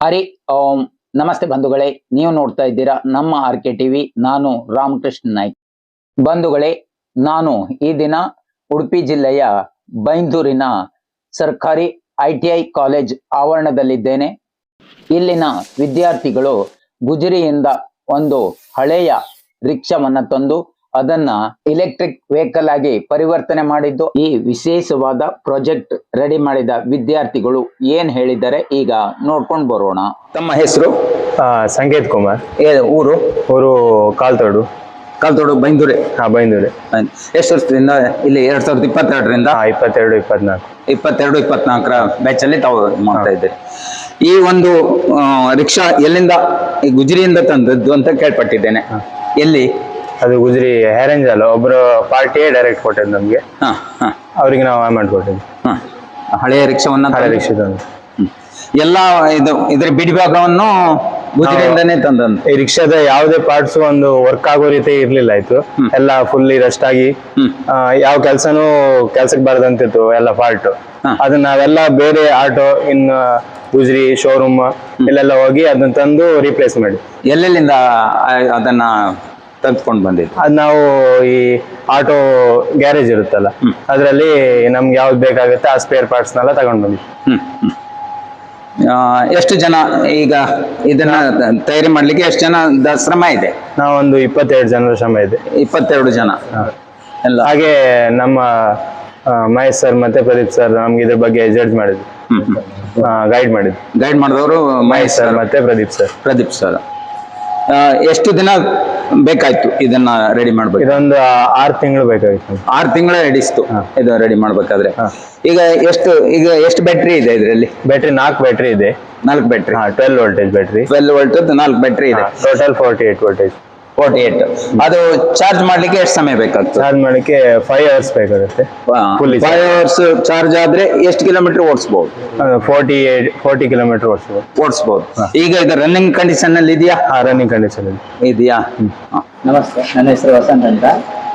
ಹರಿ ಓಂ. ನಮಸ್ತೆ ಬಂಧುಗಳೇ, ನೀವು ನೋಡ್ತಾ ಇದ್ದೀರಾ ನಮ್ಮ ಆರ್ ಕೆ ಟಿವಿ, ನಾನು ರಾಮಕೃಷ್ಣ ನಾಯ್ಕ್. ಬಂಧುಗಳೇ, ನಾನು ಈ ದಿನ ಉಡುಪಿ ಜಿಲ್ಲೆಯ ಬೈಂದೂರಿನ ಸರ್ಕಾರಿ ಐ ಟಿ ಐ ಕಾಲೇಜ್ ಆವರಣದಲ್ಲಿದ್ದೇನೆ. ಇಲ್ಲಿನ ವಿದ್ಯಾರ್ಥಿಗಳು ಗುಜರಿಯಿಂದ ಒಂದು ಹಳೆಯ ರಿಕ್ಷಾವನ್ನ ತಂದು ಅದನ್ನ ಎಲೆಕ್ಟ್ರಿಕ್ ವೆಹಿಕಲ್ ಆಗಿ ಪರಿವರ್ತನೆ ಮಾಡಿದ್ದು. ಈ ವಿಶೇಷವಾದ ಪ್ರಾಜೆಕ್ಟ್ ರೆಡಿ ಮಾಡಿದ ವಿದ್ಯಾರ್ಥಿಗಳು ಏನ್ ಹೇಳಿದ್ದಾರೆ ಈಗ ನೋಡ್ಕೊಂಡು ಬರೋಣ. ತಮ್ಮ ಹೆಸರು? ಸಂಕೇತ್ ಕುಮಾರ್. ಊರು? ಊರು ಕಾಲ್ತೋಡು. ಕಾಲ್ತೋಡು ಬೈಂದೂರೆ? ಹಾ ಬೈಂದೂರೆ. ಎಷ್ಟು ವರ್ಷದಿಂದ ಇಲ್ಲಿ ಎರಡ್ ಸಾವಿರದ ಇಪ್ಪತ್ತೆರಡರಿಂದ? ಇಪ್ಪತ್ತೆರಡು ಇಪ್ಪತ್ನಾಲ್ಕು. ಇಪ್ಪತ್ತೆರಡು ಇಪ್ಪತ್ನಾಲ್ಕರ ಬ್ಯಾಚ್ ಅಲ್ಲಿ ತಾವು ಮಾಡ್ತಾ ಇದ್ದೀರಿ. ಈ ಒಂದು ರಿಕ್ಷಾ ಎಲ್ಲಿಂದ ಗುಜರಿಯಿಂದ ತಂದದ್ದು ಅಂತ ಕೇಳ್ಪಟ್ಟಿದ್ದೇನೆ. ಎಲ್ಲಿ? ಅದು ಗುಜರಿ ಹೇರಂಜಲ್ ಒಬ್ಬರು ಪಾರ್ಟಿಯೇ ಡೈರೆಕ್ಟ್ ಕೊಟ್ಟಿದ್ದು ನಮಗೆ. ಅವ್ರಿಗೆ ನಾವು ಅಮೌಂಟ್ ಕೊಟ್ಟಿದ್ವಿ ಹಾ. ಹಳೆಯ ರಿಕ್ಷಾವನ್ನ ಹಳೆ ತಂದು- ಎಲ್ಲ ಇದು ಇದ್ರ ಬಿಡಿಭಾಗವನ್ನು ಗುಜರಿಯಿಂದನೇ ತಂದಂತ? ಈ ರಿಕ್ಷಾದ ಯಾವುದೇ ಪಾರ್ಟ್ಸ್ ಒಂದು ವರ್ಕ್ ಆಗೋ ರೀತಿ ಇರ್ಲಿಲ್ಲ ಆಯ್ತು. ಎಲ್ಲ ಫುಲ್ಲಿ ರಸ್ಟ್ ಆಗಿ ಯಾವ ಕೆಲಸನೂ ಕೆಲ್ಸಕ್ಕೆ ಬರದಂತಿತ್ತು ಎಲ್ಲ ಪಾರ್ಟ್. ಅದನ್ನ ನಾವೆಲ್ಲ ಬೇರೆ ಆಟೋ ಇನ್ನು ಗುಜರಿ ಶೋರೂಮ್ ಇಲ್ಲೆಲ್ಲ ಹೋಗಿ ಅದನ್ನ ತಂದು ರೀಪ್ಲೇಸ್ ಮಾಡಿ. ಎಲ್ಲೆಲ್ಲಿಂದ ಅದನ್ನ ತೆಗೆದುಕೊಂಡು ಬಂದಿದ್ದು. ಅದು ನಾವು ಈ ಆಟೋ ಗ್ಯಾರೇಜ್ ಇರುತ್ತಲ್ಲ ಅದರಲ್ಲಿ ನಮ್ಗೆ ಯಾವ್ದು ಬೇಕಾಗುತ್ತೆ ಆ ಸ್ಪೇರ್ ಪಾರ್ಟ್ಸ್ನೆಲ್ಲ ತಗೊಂಡು ಬಂದ್ವಿ. ಆ, ಎಷ್ಟು ಜನ ಈಗ ಇದನ್ನ ತಯಾರಿ ಮಾಡ್ಲಿಕ್ಕೆ ಎಷ್ಟು ಜನ ಶ್ರಮ ಇದೆ? ನಾವೊಂದು ಇಪ್ಪತ್ತೆರಡು ಜನರ ಶ್ರಮ ಇದೆ. ಇಪ್ಪತ್ತೆರಡು ಜನ. ಎಲ್ಲ. ಹಾಗೆ ನಮ್ಮ ಆ, ಮಹೇಶ್ ಸರ್ ಮತ್ತೆ ಪ್ರದೀಪ್ ಸರ್ ನಮ್ಗೆ ಇದ್ರ ಬಗ್ಗೆ ಜಡ್ಜ್ ಮಾಡಿದ್ರು ಗೈಡ್ ಮಾಡಿದ್ರು ಗೈಡ್ ಮಾಡಿದವರು ಮಹೇಶ್ ಮಹೇಶ್ ಸರ್ ಸರ್ ಮತ್ತೆ ಪ್ರದೀಪ್ ಸರ್ ಪ್ರದೀಪ್ ಸರ್ ಎಷ್ಟು ದಿನ ಬೇಕಾಯ್ತು ಇದನ್ನ ರೆಡಿ ಮಾಡ್ಬೇಕು? ಇದೊಂದು ಆರು ತಿಂಗಳು ಬೇಕಾಗಿತ್ತು. ಆರು ತಿಂಗಳ ಹಿಡಿಸ್ತು ಇದು ರೆಡಿ ಮಾಡ್ಬೇಕಾದ್ರೆ. ಈಗ ಎಷ್ಟು ಈಗ ಎಷ್ಟು ಬ್ಯಾಟ್ರಿ ಇದೆ ಇದರಲ್ಲಿ? ಬ್ಯಾಟ್ರಿ ನಾಲ್ಕು ಬ್ಯಾಟ್ರಿ ಇದೆ. ನಾಲ್ಕು battery twelve voltage battery twelve volt ನಾಲ್ಕು ಬ್ಯಾಟ್ರಿ ಇದೆ. Total forty eight voltage forty eight ಅದು ಚಾರ್ಜ್ ಮಾಡ್ಲಿಕ್ಕೆ ಎಷ್ಟು ಸಮಯ ಬೇಕಾಗ್ತದೆ? ಚಾರ್ಜ್ ಮಾಡಲಿಕ್ಕೆ ಫೈವ್ ಅವರ್ಸ್ ಬೇಕಾಗುತ್ತೆ. ಫೈವ್ ಅವರ್ಸ್ ಚಾರ್ಜ್ ಆದ್ರೆ ಎಷ್ಟು ಕಿಲೋಮೀಟರ್ ಓಡಿಸಬಹುದು ಫೋರ್ಟಿ ಏಟ್ ಫೋರ್ಟಿ ಕಿಲೋಮೀಟರ್ ಓಡಿಸಬಹುದು ಓಡಿಸಬಹುದು ಈಗ ಇದು ರನ್ನಿಂಗ್ ಕಂಡೀಷನ್ ಅಲ್ಲಿ ಇದೆಯಾ? ಆ ರನ್ನಿಂಗ್ ಕಂಡೀಷನ್ ಇದೆ ಇದೆಯಾ? ಹಾ. ನಮಸ್ತೆ ನನ್ನ ಹೆಸರು ವಸಂತ ಅಂತ.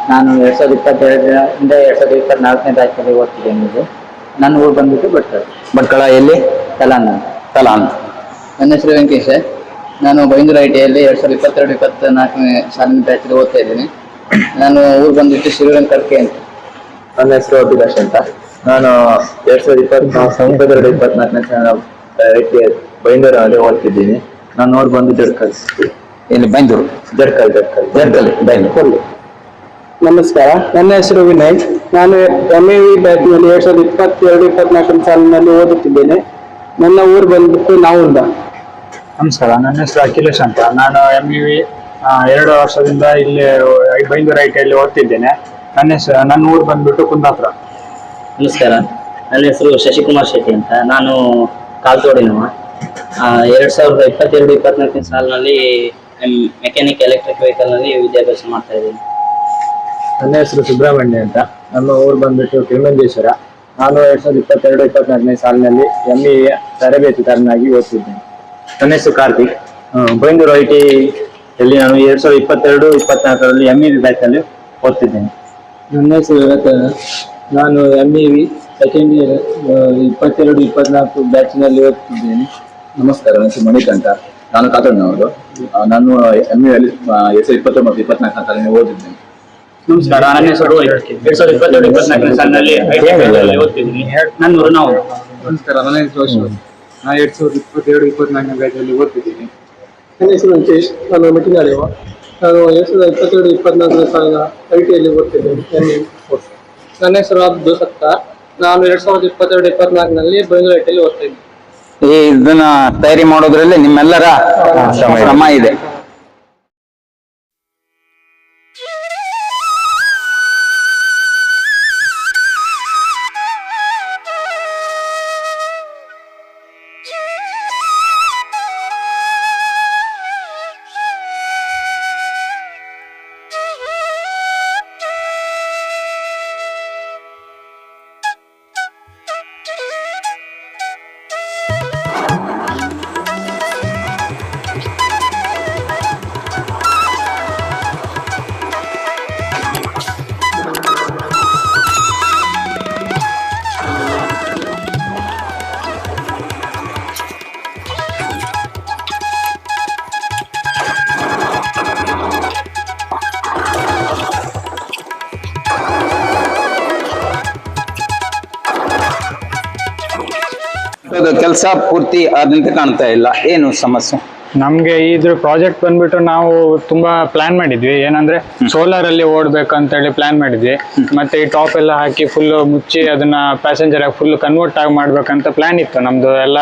ನಾನು ಎರಡ್ ಸಾವಿರದ ಇಪ್ಪತ್ತೆರಡರಿಂದ ಎರಡ್ ಸಾವಿರದ ಇಪ್ಪತ್ನಾಲ್ಕನೇ ತಾರೀಕಲ್ಲಿ ಓದ್ತಿದ್ದೇನೆ ನಿಮಗೆ ನನ್ನ ಊರು ಬಂದ್ಬಿಟ್ಟು ಭಟ್ಕಳ ಭಟ್ಕಳ ಎಲ್ಲಿ? ತಲಾನ್ ತಲಾನ್ ನನ್ನ ಹೆಸರು ವೆಂಕಟೇಶ್. ನಾನು ಬೈಂದೂರು ಐ ಟಿಯಲ್ಲಿ ಎರಡು ಸಾವಿರದ ಇಪ್ಪತ್ತೆರಡು ಇಪ್ಪತ್ನಾಲ್ಕನೇ ಸಾಲಿನ ಬ್ಯಾಚಲ್ಲಿ ಓದ್ತಾ ಇದ್ದೀನಿ. ನಾನು ಊರು ಬಂದ್ಬಿಟ್ಟು ಶ್ರೀರಂಗ ಕರ್ಕೆ ಅಂತ. ನನ್ನ ಹೆಸರು ಅಭಿಲಾಷ್ ಅಂತ. ನಾನು ಎರಡು ಸಾವಿರದ ಇಪ್ಪತ್ನಾಲ್ಕು ಇಪ್ಪತ್ತೆರಡು ಇಪ್ಪತ್ನಾಲ್ಕನೇ ಬೈಂದೂರಲ್ಲಿ ಓದ್ತಿದ್ದೀನಿ. ನಾನು ನೋಡಿ ಬಂದು ಜಡ್ಕಲ್. ಇಲ್ಲಿ ಬೈಂದೂರು ಜಡ್ಕಲ್ ಜಡ್ಕಲ್. ಜಡ್ಕಲ್ ಬೈಂದೂರು ನಮಸ್ಕಾರ ನನ್ನ ಹೆಸರು ವಿನಯ್. ನಾನು ಎಂ ಎ ವಿ ಬ್ಯಾಚ್ನಲ್ಲಿ ಎರಡು ಸಾವಿರದ ಇಪ್ಪತ್ತೆರಡು ಇಪ್ಪತ್ನಾಲ್ಕನೇ ಸಾಲಿನಲ್ಲಿ ಓದುತ್ತಿದ್ದೇನೆ. ನನ್ನ ಊರು ಬಂದ್ಬಿಟ್ಟು ನಾವುಂದ ನಮಸ್ಕಾರ ನನ್ನ ಹೆಸರು ಅಖಿಲೇಶ್ ಅಂತ. ನಾನು ಎಂ ಇ ವಿ ಎರಡು ವರ್ಷದಿಂದ ಇಲ್ಲಿ ಬೈಂದೂರು ಐ ಟಿಯಲ್ಲಿ ಓದ್ತಿದ್ದೇನೆ. ನನ್ನ ಹೆಸರು ನನ್ನ ಊರು ಬಂದ್ಬಿಟ್ಟು ಕುಂದಾಪುರ. ನಮಸ್ಕಾರ ನನ್ನ ಹೆಸರು ಶಶಿಕುಮಾರ್ ಶೆಟ್ಟಿ ಅಂತ. ನಾನು ಕಾಲ್ತೋಡಿನವ. ಎರಡು ಸಾವಿರದ ಇಪ್ಪತ್ತೆರಡು ಇಪ್ಪತ್ನಾಲ್ಕನೇ ಸಾಲಿನಲ್ಲಿ ಮೆಕ್ಯಾನಿಕ್ ಎಲೆಕ್ಟ್ರಿಕ್ ವೆಹಿಕಲ್ನಲ್ಲಿ ವಿದ್ಯಾಭ್ಯಾಸ ಮಾಡ್ತಾ ಇದ್ದೀನಿ. ನನ್ನ ಹೆಸರು ಸುಬ್ರಹ್ಮಣ್ಯ ಅಂತ. ನಮ್ಮ ಊರು ಬಂದ್ಬಿಟ್ಟು ತಿರುಮಂಜೇಶ್ವರ. ನಾನು ಎರಡ್ ಸಾವಿರದ ಇಪ್ಪತ್ತೆರಡು ಇಪ್ಪತ್ನಾಲ್ಕನೇ ಸಾಲಿನಲ್ಲಿ ಎಂ ಇ ತರಬೇತಿದಾರನಾಗಿ ಓದ್ತಿದ್ದೇನೆ. ನನ್ನ ಹೆಸರು ಕಾರ್ತಿಕ್. ಬೈಂದೂರು ಐ ಟಿ ಅಲ್ಲಿ ನಾನು ಎರಡ್ ಸಾವಿರದ ಇಪ್ಪತ್ತೆರಡು ಇಪ್ಪತ್ನಾಲ್ಕರಲ್ಲಿ ಎಂ ಇ ಬ್ಯಾಚ್ ಅಲ್ಲಿ ಓದ್ತಿದ್ದೇನೆ. ನನ್ನ ಹೆಸರು ರತನ. ನಾನು M E V second year ಇಪ್ಪತ್ತೆರಡು ಇಪ್ಪತ್ನಾಲ್ಕು ಬ್ಯಾಚ್ನಲ್ಲಿ ಓದ್ತಿದ್ದೇನೆ. ನಮಸ್ಕಾರ ನನ್ನ ಹೆಸರು ಮಣಿಕ್ ಅಂತ ನಾನು ಕಾತಡ್ನವರು ನಾನು ಎಂ ಇ ಅಲ್ಲಿ ಎರಡ್ ಸಾವಿರದ ಇಪ್ಪತ್ತೊಂಬತ್ತು ಇಪ್ಪತ್ನಾಲ್ಕು ಸಾಲಿನ ಓದಿದ್ದೇನೆ ನಮಸ್ಕಾರ ನನ್ನ ಹೆಸರು ಎರಡ್ ಸಾವಿರದ ಇಪ್ಪತ್ತೆರಡು ಇಪ್ಪತ್ನಾಲ್ಕು ಸಾಲಿನಲ್ಲಿ ಓದ್ತಿದ್ದೀನಿ. ನನ್ನ ಊರು ನಾವು. ನಮಸ್ಕಾರ ನನ್ನ ಹೆಸರು ನಾನು ಎರಡ್ ಸಾವಿರದ ಇಪ್ಪತ್ತೆರಡು ಇಪ್ಪತ್ನಾಲ್ಕನೇ ಬ್ಯಾಚಲ್ಲಿ ಓದ್ತಿದ್ದೀನಿ. ನನ್ನ ಹೆಸರು ವೆಂಕಟೇಶ್. ನಾನು ಮಿಟಿನಾಳಿವ ನಾನು ಎರಡ್ ಸಾವಿರದ ಇಪ್ಪತ್ತೆರಡು ಇಪ್ಪತ್ನಾಲ್ಕನೇ ಸಾಲಿನ ಐ ಟಿಯಲ್ಲಿ ಓದ್ತಿದ್ದೇನೆ ಎಂ ಕೋರ್ಸ್ ನನ್ನ ಹೆಸರು ಅಬ್ದು ಸತ್ತಾರ್ ನಾನು ಎರಡ್ ಸಾವಿರದ ಇಪ್ಪತ್ತೆರಡು ಇಪ್ಪತ್ನಾಲ್ಕನಲ್ಲಿ ಬೆಂಗಳೂರು ಐ ಟಿಯಲ್ಲಿ ಓದ್ತಾ ಇದ್ದೀನಿ ಈ ಇದನ್ನ ತಯಾರಿ ಮಾಡೋದ್ರಲ್ಲಿ ನಿಮ್ಮೆಲ್ಲರ ಶ್ರಮ ಇದೆ. ಪೂರ್ತಿ ಆದಂತೆ ಕಾಣ್ತಾ ಇಲ್ಲ. ಏನು ಸಮಸ್ಯೆ? ನಮ್ಗೆ ಇದ್ರ ಪ್ರಾಜೆಕ್ಟ್ ಬಂದ್ಬಿಟ್ಟು ನಾವು ತುಂಬಾ ಪ್ಲಾನ್ ಮಾಡಿದ್ವಿ. ಏನಂದ್ರೆ ಸೋಲಾರ್ ಅಲ್ಲಿ ಓಡ್ಬೇಕು ಅಂತ ಹೇಳಿ ಪ್ಲಾನ್ ಮಾಡಿದ್ವಿ ಮತ್ತೆ ಈ ಟಾಪ್ ಎಲ್ಲ ಹಾಕಿ ಫುಲ್ ಮುಚ್ಚಿ ಅದನ್ನ ಪ್ಯಾಸೆಂಜರ್ ಆಗಿ ಫುಲ್ ಕನ್ವರ್ಟ್ ಆಗಿ ಮಾಡ್ಬೇಕಂತ ಪ್ಲಾನ್ ಇತ್ತು. ನಮ್ದು ಎಲ್ಲ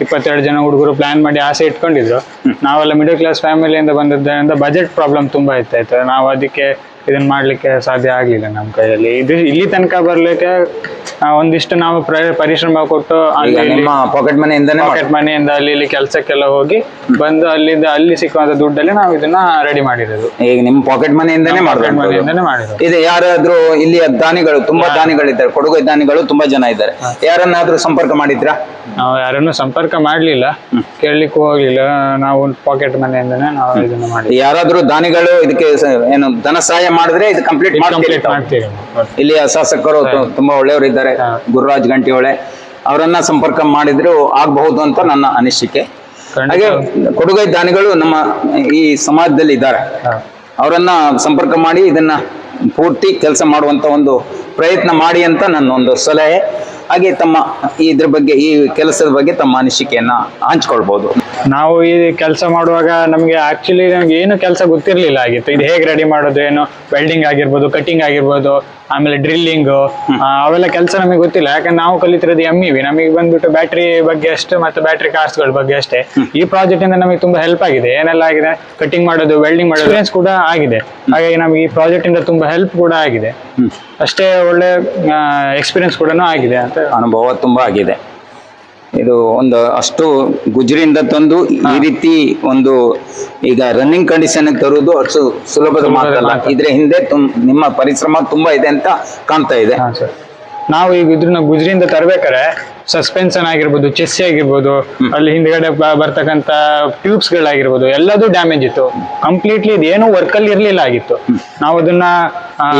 ಇಪ್ಪತ್ತೆರಡು ಜನ ಹುಡುಗರು ಪ್ಲಾನ್ ಮಾಡಿ ಆಸೆ ಇಟ್ಕೊಂಡಿದ್ರು. ನಾವೆಲ್ಲ ಮಿಡಲ್ ಕ್ಲಾಸ್ ಫ್ಯಾಮಿಲಿಯಿಂದ ಬಂದಿದ್ದರಿಂದ ಬಜೆಟ್ ಪ್ರಾಬ್ಲಮ್ ತುಂಬಾ ಇತ್ತಾಯ್ತು ನಾವು ಅದಕ್ಕೆ ಇದನ್ನ ಮಾಡ್ಲಿಕ್ಕೆ ಸಾಧ್ಯ ಆಗ್ಲಿಲ್ಲ ನಮ್ಮ ಕೈಯಲ್ಲಿ. ಇದು ಇಲ್ಲಿ ತನಕ ಬರ್ಲಿಕ್ಕೆ ಆ, ಒಂದಿಷ್ಟು ನಾವು ಪ್ರ- ಪರಿಶ್ರಮ ಕೊಟ್ಟು ಈಗ ಅಲ್ಲಿ ಇಲ್ಲಿ ನಿಮ್ಮ ಪಾಕೆಟ್ ಮನೆಯಿಂದನೇ ಪಾಕೆಟ್ ಮನೆಯಿಂದ ಅಲ್ಲಿ ಇಲ್ಲಿ ಕೆಲಸಕ್ಕೆಲ್ಲ ಹೋಗಿ ಬಂದು ಅಲ್ಲಿಂದ ಅಲ್ಲಿ ಸಿಕ್ಕುವಂತ ದುಡ್ಡಲ್ಲಿ ನಾವು ಇದನ್ನ ರೆಡಿ ಮಾಡಿರೋದು. ಈಗ ನಿಮ್ಮ ಪಾಕೆಟ್ ಮನೆಯಿಂದನೇ ಪಾಕೆಟ್ ಮಾಡ್ಬೇಕು. ಮನೆಯಿಂದನೇ ಮಾಡಿರೋದು. ಇದು ಯಾರಾದ್ರೂ ಇಲ್ಲಿಯ ದಾನಿಗಳು ತುಂಬಾ ದಾನಿಗಳಿದ್ದಾರೆ ಕೊಡುಗೆ ದಾನಿಗಳು ತುಂಬಾ ಜನ ಇದ್ದಾರೆ. ಯಾರನ್ನಾದ್ರೂ ಸಂಪರ್ಕ ಮಾಡಿದ್ರಾ? ನಾವು ಯಾರನ್ನು ಸಂಪರ್ಕ ಮಾಡ್ಲಿಲ್ಲ. ಕೇಳಲಿಕ್ಕೂ ಹೋಗ್ಲಿಲ್ಲ. ನಾವು ಒಂದು ಪಾಕೆಟ್ ಮನೆಯಿಂದನೇ ನಾವು ಇದನ್ನ ಮಾಡಿ ಯಾರಾದ್ರೂ ದಾನಿಗಳು ಇದಕ್ಕೆ ಸ- ಏನು ಧನ ಸಹಾಯ ಮಾಡಿದ್ರೆ ಇದು ಕಂಪ್ಲೀಟ್ ಕಂಪ್ಲೀಟ್ ಮಾಡ್ತೀವಿ ಇಲ್ಲಿಯ ಶಾಸಕರು ತು- ತುಂಬಾ ಒಳ್ಳೆಯವರು ಇದ್ದಾರೆ ಗುರುರಾಜ್ ಗಂಟಿಹೊಳೆ ಅವರನ್ನ ಸಂಪರ್ಕ ಮಾಡಿದ್ರು ಆಗಬಹುದು ಅಂತ ನನ್ನ ಅನಿಸಿಕೆ. ಹಾಗೆ ಕೊಡುಗೈ ದಾನಿಗಳು ನಮ್ಮ ಈ ಸಮಾಜದಲ್ಲಿ ಇದ್ದಾರೆ. ಅವರನ್ನ ಸಂಪರ್ಕ ಮಾಡಿ ಇದನ್ನ ಪೂರ್ತಿ ಕೆಲಸ ಮಾಡುವಂತ ಒಂದು ಪ್ರಯತ್ನ ಮಾಡಿ ಅಂತ ನನ್ನ ಒಂದು ಸಲಹೆ. ಹಾಗೆ ತಮ್ಮ ಇದ್ರ ಬಗ್ಗೆ, ಈ ಕೆಲಸದ ಬಗ್ಗೆ ತಮ್ಮ ಅನಿಸಿಕೆಯನ್ನ ಹಂಚ್ಕೊಳ್ಬಹುದು ನಾವು ಈ ಕೆಲಸ ಮಾಡುವಾಗ ನಮಗೆ ಆಕ್ಚುಲಿ ನಮ್ಗೆ ಏನು ಕೆಲಸ ಗೊತ್ತಿರ್ಲಿಲ್ಲ ಆಗಿತ್ತು ಇದು ಹೇಗೆ ರೆಡಿ ಮಾಡೋದು, ಏನು ವೆಲ್ಡಿಂಗ್ ಆಗಿರ್ಬೋದು ಕಟಿಂಗ್ ಆಗಿರ್ಬೋದು ಆಮೇಲೆ ಡ್ರಿಲ್ಲಿಂಗ್ ಅವೆಲ್ಲ ಕೆಲಸ ನಮಗೆ ಗೊತ್ತಿಲ್ಲ. ಯಾಕಂದ್ರೆ ನಾವು ಕಲಿತಿರೋದು ಎಂ ಇವಿ ನಮಗೆ ಬಂದ್ಬಿಟ್ಟು ಬ್ಯಾಟ್ರಿ ಬಗ್ಗೆ ಅಷ್ಟೇ ಮತ್ತೆ ಬ್ಯಾಟ್ರಿ ಕಾರ್ಸ್ಗಳ ಬಗ್ಗೆ ಅಷ್ಟೇ. ಈ ಪ್ರಾಜೆಕ್ಟ್ ಇಂದ ನಮಗೆ ತುಂಬಾ ಹೆಲ್ಪ್ ಆಗಿದೆ. ಏನೆಲ್ಲ ಆಗಿದೆ? ಕಟಿಂಗ್ ಮಾಡೋದು ವೆಲ್ಡಿಂಗ್ ಮಾಡೋದು ಕೂಡ ಆಗಿದೆ. ಹಾಗಾಗಿ ನಮಗೆ ಈ ಪ್ರಾಜೆಕ್ಟ್ ಇಂದ ತುಂಬಾ ಹೆಲ್ಪ್ ಕೂಡ ಆಗಿದೆ. ಅಷ್ಟೇ ಒಳ್ಳೆ ಎಕ್ಸ್ಪೀರಿಯನ್ಸ್ ಕೂಡ ಆಗಿದೆ ಅಂತ ಅನುಭವ ತುಂಬಾ ಆಗಿದೆ. ಇದು ಒಂದು ಅಷ್ಟು ಗುಜರಿಯಿಂದ ತಂದು ಈ ರೀತಿ ಒಂದು ಈಗ ರನ್ನಿಂಗ್ ಕಂಡೀಷನ್ ತರುವುದು ಅಷ್ಟು ಸುಲಭದ ಮಾತಲ್ಲ. ಇದ್ರ ಹಿಂದೆ ನಿಮ್ಮ ಪರಿಶ್ರಮ ತುಂಬಾ ಇದೆ ಅಂತ ಕಾಣ್ತಾ ಇದೆ. ನಾವು ಈಗ ಇದ್ರನ್ನ ಗುಜರಿಯಿಂದ ತರ್ಬೇಕಾರೆ ಸಸ್ಪೆನ್ಷನ್ ಆಗಿರ್ಬೋದು ಚೆಸ್ ಆಗಿರ್ಬೋದು ಅಲ್ಲಿ ಹಿಂದ್ಗಡೆ ಬರ್ತಕ್ಕಂತ ಟ್ಯೂಬ್ಸ್ ಗಳಾಗಿರ್ಬೋದು ಎಲ್ಲದೂ ಡ್ಯಾಮೇಜ್ ಇತ್ತು. ಕಂಪ್ಲೀಟ್ಲಿ ಇದೇನು ವರ್ಕಲ್ಲಿ ಇರ್ಲಿಲ್ಲ ಆಗಿತ್ತು. ನಾವು ಅದನ್ನ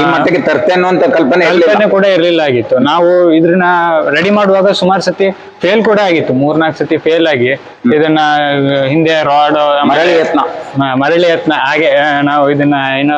ಈ ಮಟ್ಟಿಗೆ ತರ್ತೆ ಅಂತ ಕಲ್ಪನೆ. ಕಲ್ಪನೆ ಕೂಡ ಇರಲಿಲ್ಲ ಆಗಿತ್ತು. ನಾವು ಇದನ್ನ ರೆಡಿ ಮಾಡುವಾಗ ಸುಮಾರು ಸತಿ ಫೇಲ್ ಕೂಡ ಆಗಿತ್ತು. ಮೂರ್ನಾಲ್ಕು ಸತಿ ಫೇಲ್ ಆಗಿ ಇದನ್ನ ಹಿಂದೆ ರಾಡ್ ಮರಳಿ ಯತ್ನ. ಮರಳಿ ಯತ್ನ. ಹಾಗೆ ನಾವು ಇದನ್ನ ಏನು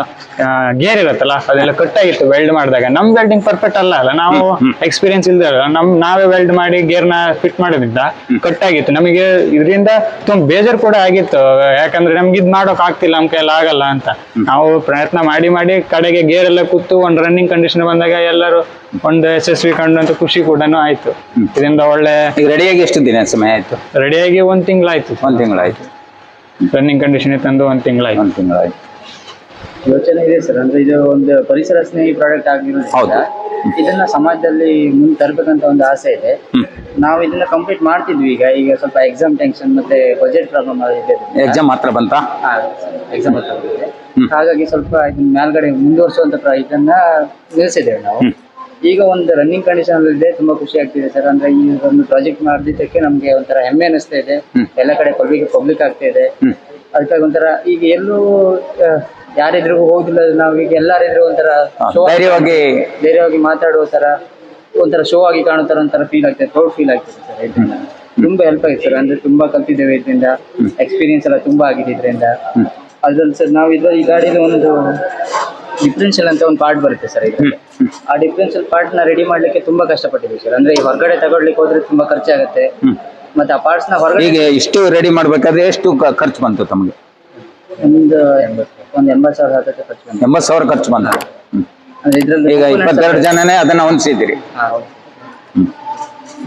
ಗೇರ್ ಇರುತ್ತಲ್ಲ ಅದೆಲ್ಲ ಕಟ್ ಆಗಿತ್ತು ವೆಲ್ಡ್ ಮಾಡಿದಾಗ. ನಮ್ ವೆಲ್ಡಿಂಗ್ ಪರ್ಫೆಕ್ಟ್ ಅಲ್ಲ. ಅಲ್ಲ ನಾವು ಎಕ್ಸ್ಪೀರಿಯನ್ಸ್ ಇಲ್ದ ನಮ್ ನಾವೇ ವೆಲ್ಡ್ ಮಾಡಿ ಗೇರ್ನ ಫಿಟ್ ಮಾಡೋದ್ರಿಂದ ಕಟ್ ಆಗಿತ್ತು ನಮಗೆ ಇದರಿಂದ ತುಂಬ ಬೇಜಾರ್ ಕೂಡ ಆಗಿತ್ತು. ಯಾಕಂದ್ರೆ ನಮ್ಗೆ ಇದ್ ಮಾಡೋಕ್ ಆಗ್ತಿಲ್ಲ ನಮ್ ಕೈಯಲ್ಲಿ ಆಗಲ್ಲ ಅಂತ. ನಾವು ಪ್ರಯತ್ನ ಮಾಡಿ ಮಾಡಿ ಕಡೆಗೆ ಗೇರ್ ಎಲ್ಲ ಕೂತು ಒಂದು ರನ್ನಿಂಗ್ ಕಂಡೀಷನ್ ಬಂದಾಗ ಎಲ್ಲರೂ ಒಂದು ಯಶಸ್ವಿ ಕಂಡಂತ ಅಂತ ಖುಷಿ ಕೂಡ ಆಯ್ತು. ಇದರಿಂದ ಒಳ್ಳೆ ಈಗ ರೆಡಿಯಾಗಿ ಎಷ್ಟು ದಿನ ಸಮಯ ಆಯ್ತು? ರೆಡಿಯಾಗಿ ಒಂದ್ ತಿಂಗಳಾಯ್ತು ಒಂದ್ ತಿಂಗಳಾಯ್ತು ರನ್ನಿಂಗ್ ಕಂಡೀಷನ್ ತಂದು ಒಂದ್ ತಿಂಗಳಾಯ್ತು ಒಂದ್ ತಿಂಗಳಾಯ್ತು ಯೋಚನೆ ಇದೆ ಸರ್. ಅಂದ್ರೆ ಇದು ಒಂದು ಪರಿಸರ ಸ್ನೇಹಿ ಪ್ರಾಡಕ್ಟ್ ಆಗಿರೋದ್ರಿಂದ. ಇದನ್ನ ಸಮಾಜದಲ್ಲಿ ಮುಂದೆ ತರಬೇಕಂತ ಒಂದು ಆಸೆ ಇದೆ. ನಾವು ಇದನ್ನ ಕಂಪ್ಲೀಟ್ ಮಾಡ್ತಿದ್ವಿ ಈಗ. ಈಗ ಸ್ವಲ್ಪ ಎಕ್ಸಾಮ್ ಟೆನ್ಷನ್ ಮತ್ತೆ ಬಜೆಟ್ ಪ್ರಾಬ್ಲಮ್ ಆಗಿದೆ ಎಕ್ಸಾಮ್ ಮಾತ್ರ ಬಂತ? ಎಕ್ಸಾಮ್ ಹಾಗಾಗಿ ಸ್ವಲ್ಪ ಇದನ್ನ ಮೇಲ್ಗಡೆ ಮುಂದುವರಿಸುವಂತ ಇದನ್ನ ನಿಲ್ಲಿಸಿದ್ದೇವೆ ನಾವು. ಈಗ ಒಂದು ರನ್ನಿಂಗ್ ಕಂಡೀಷನ್ ಇದೆ ತುಂಬಾ ಖುಷಿ ಆಗ್ತಿದೆ ಸರ್. ಅಂದ್ರೆ ಈ ಒಂದು ಪ್ರಾಜೆಕ್ಟ್ ಮಾಡಿದ್ದಕ್ಕೆ ನಮ್ಗೆ ಒಂಥರ ಹೆಮ್ಮೆ ಅನಿಸ್ತಾ ಇದೆ. ಎಲ್ಲ ಕಡೆ ಪಬ್ಲಿಕ್ ಪಬ್ಲಿಕ್ ಆಗ್ತಾ ಇದೆ. ಅದಕ್ಕಾಗಿ ಒಂಥರ ಈಗ ಎಲ್ಲೂ ಯಾರಿದ್ರು ಹೋಗಿಲ್ಲ ನಾವು ಈಗ ಎಲ್ಲಾರಿದ್ರು ಒಂಥರ show ಆಗಿ- ಧೈರ್ಯವಾಗಿ ಧೈರ್ಯವಾಗಿ ಮಾತಾಡುವ ತರ ಒಂಥರ ಶೋ ಆಗಿ ಕಾಣುತ್ತಾರ ತರ ಒಂಥರ ಫೀಲ್ ಆಗ್ತದೆ ಪ್ರೌಡ್ ಫೀಲ್ ಆಗ್ತದೆ ಸರ್ ಇದರಿಂದ. ತುಂಬಾ ಹೆಲ್ಪ್ ಆಗಿದೆ ಸರ್ ಅಂದ್ರೆ ತುಂಬಾ ಕಲ್ತಿದ್ದೇವೆ ಇದರಿಂದ ಎಕ್ಸ್ಪೀರಿಯನ್ಸ್ ಎಲ್ಲ ತುಂಬಾ ಆಗಿದೆ ಇದರಿಂದ. ಅದ್ರಲ್ಲಿ ಸರ್ ನಾವು ಇದ್ರ ಈ ಗಾಡಿ ಒಂದು ಡಿಫ್ರೆನ್ಷಿಯಲ್ ಅಂತ ಒಂದು ಪಾರ್ಟ್ ಬರುತ್ತೆ ಸರ್ ಇದರಲ್ಲಿ. ಆ ಡಿಫ್ರೆನ್ಷಿಯಲ್ ಪಾರ್ಟ್ನ ರೆಡಿ ಮಾಡ್ಲಿಕ್ಕೆ ತುಂಬಾ ಕಷ್ಟಪಟ್ಟಿದ್ದೀವಿ ಸರ್. ಅಂದ್ರೆ ಈ ಹೊರಗಡೆ ತಗೊಳ್ಲಿಕ್ಕೆ ಹೋದ್ರೆ ತುಂಬಾ ಖರ್ಚಾಗುತ್ತೆ. ಮತ್ತೆ ಆ ಪಾರ್ಟ್ಸ್ನ ಹೊರಗಡೆ ಇಷ್ಟು ರೆಡಿ ಮಾಡ್ಬೇಕಾದ್ರೆ ಎಷ್ಟು ಕ- ಖರ್ಚು ಬಂತು ತಮಗೆ? ಒಂದು ಒಂದು ಎಂಬತ್ತು ಸಾವಿರ ಹತ್ತಕ್ಕೆ ಖರ್ಚು ಸಾವಿರ ಖರ್ಚು ಬಂತು. ಅಂದ್ರೆ ಇದ್ರಲ್ಲಿ ಈಗ ಇಪ್ಪತ್ತೆರಡು ಜನನೇ ಅದನ್ನ ಹೊಂದಿಸಿದಿರಿ ಹೌದು.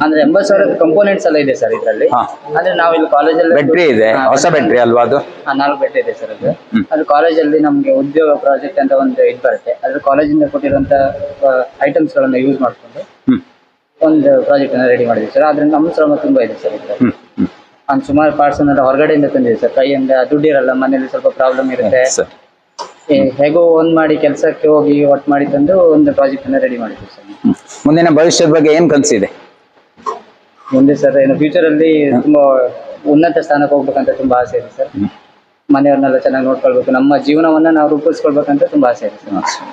ಅಂದ್ರೆ ಎಂಬತ್ತು ಸಾವಿರ ಕಂಪೋನೆಂಟ್ಸ್ ಎಲ್ಲ ಇದೆ ಸರ್ ಇದರಲ್ಲಿ. ಹಾ. ಅಂದ್ರೆ ನಾವು ಇಲ್ಲಿ ಕಾಲೇಜಲ್ಲಿ ಬ್ಯಾಟ್ರಿ ಇದೆ. ಹೊಸ ಬ್ಯಾಟ್ರಿ ಅಲ್ವಾ ಅದು? ನಾಲ್ಕು ಬ್ಯಾಟ್ರಿ ಇದೆ ಸರ್ ಅದು. ಅದು ಕಾಲೇಜಲ್ಲಿ ನಮಗೆ ಉದ್ಯೋಗ ಪ್ರಾಜೆಕ್ಟ್ ಅಂತ ಒಂದು ಇದು ಬರುತ್ತೆ. ಅದ್ರ ಕಾಲೇಜಿಂದ ಕೊಟ್ಟಿರುವಂತ ಐಟಮ್ಸ್ ಗಳನ್ನ ಯೂಸ್ ಮಾಡಿಕೊಂಡು ಹ್ಮ್. ಒಂದು ಪ್ರಾಜೆಕ್ಟ್ ಅನ್ನ ರೆಡಿ ಮಾಡಿದ್ವಿ ಸರ್. ಆದ್ರೆ ನಮ್ಮ ಶ್ರಮ ತುಂಬಾ ಇದೆ ಸರ್ ಇದರಲ್ಲಿ. ಹ್ಮ್ ಹ್ಮ್. ಒಂದು ಸುಮಾರು ಪಾರ್ಟ್ಸ್ ಎಲ್ಲ ಹೊರಗಡೆಯಿಂದ ತಂದಿದೆ ಸರ್ ಕೈಯಿಂದ ದುಡ್ಡಿರಲ್ಲ ಮನೇಲಿ ಸ್ವಲ್ಪ ಪ್ರಾಬ್ಲಮ್ ಇರುತ್ತೆ. ಸರ್ ಏ, ಹೇಗೋ ಒಂದ್ ಮಾಡಿ ಕೆಲಸಕ್ಕೆ ಹೋಗಿ ಒಟ್ಟು ಮಾಡಿ ತಂದು ಒಂದು ಪ್ರಾಜೆಕ್ಟ್ ಅನ್ನ ರೆಡಿ ಮಾಡಿದ್ವಿ ಸರ್. ಮುಂದಿನ ಭವಿಷ್ಯದ ಬಗ್ಗೆ ಏನ್ ಕನಸಿದೆ ಮುಂದೆ ಸರ್ ಏನು ಫ್ಯೂಚರ್ ಅಲ್ಲಿ ತುಂಬಾ ಉನ್ನತ ಸ್ಥಾನಕ್ಕೆ ಹೋಗ್ಬೇಕಂತ ತುಂಬಾ ಆಸೆ ಇದೆ ಸರ್ ಮನೆಯವ್ರನ್ನೆಲ್ಲ ಚೆನ್ನಾಗಿ ನೋಡ್ಕೊಳ್ಬೇಕು. ನಮ್ಮ ಜೀವನವನ್ನ ನಾವು ರೂಪಿಸ್ಕೊಳ್ಬೇಕಂತ ತುಂಬಾ ಆಸೆ ಇದೆ ಸರ್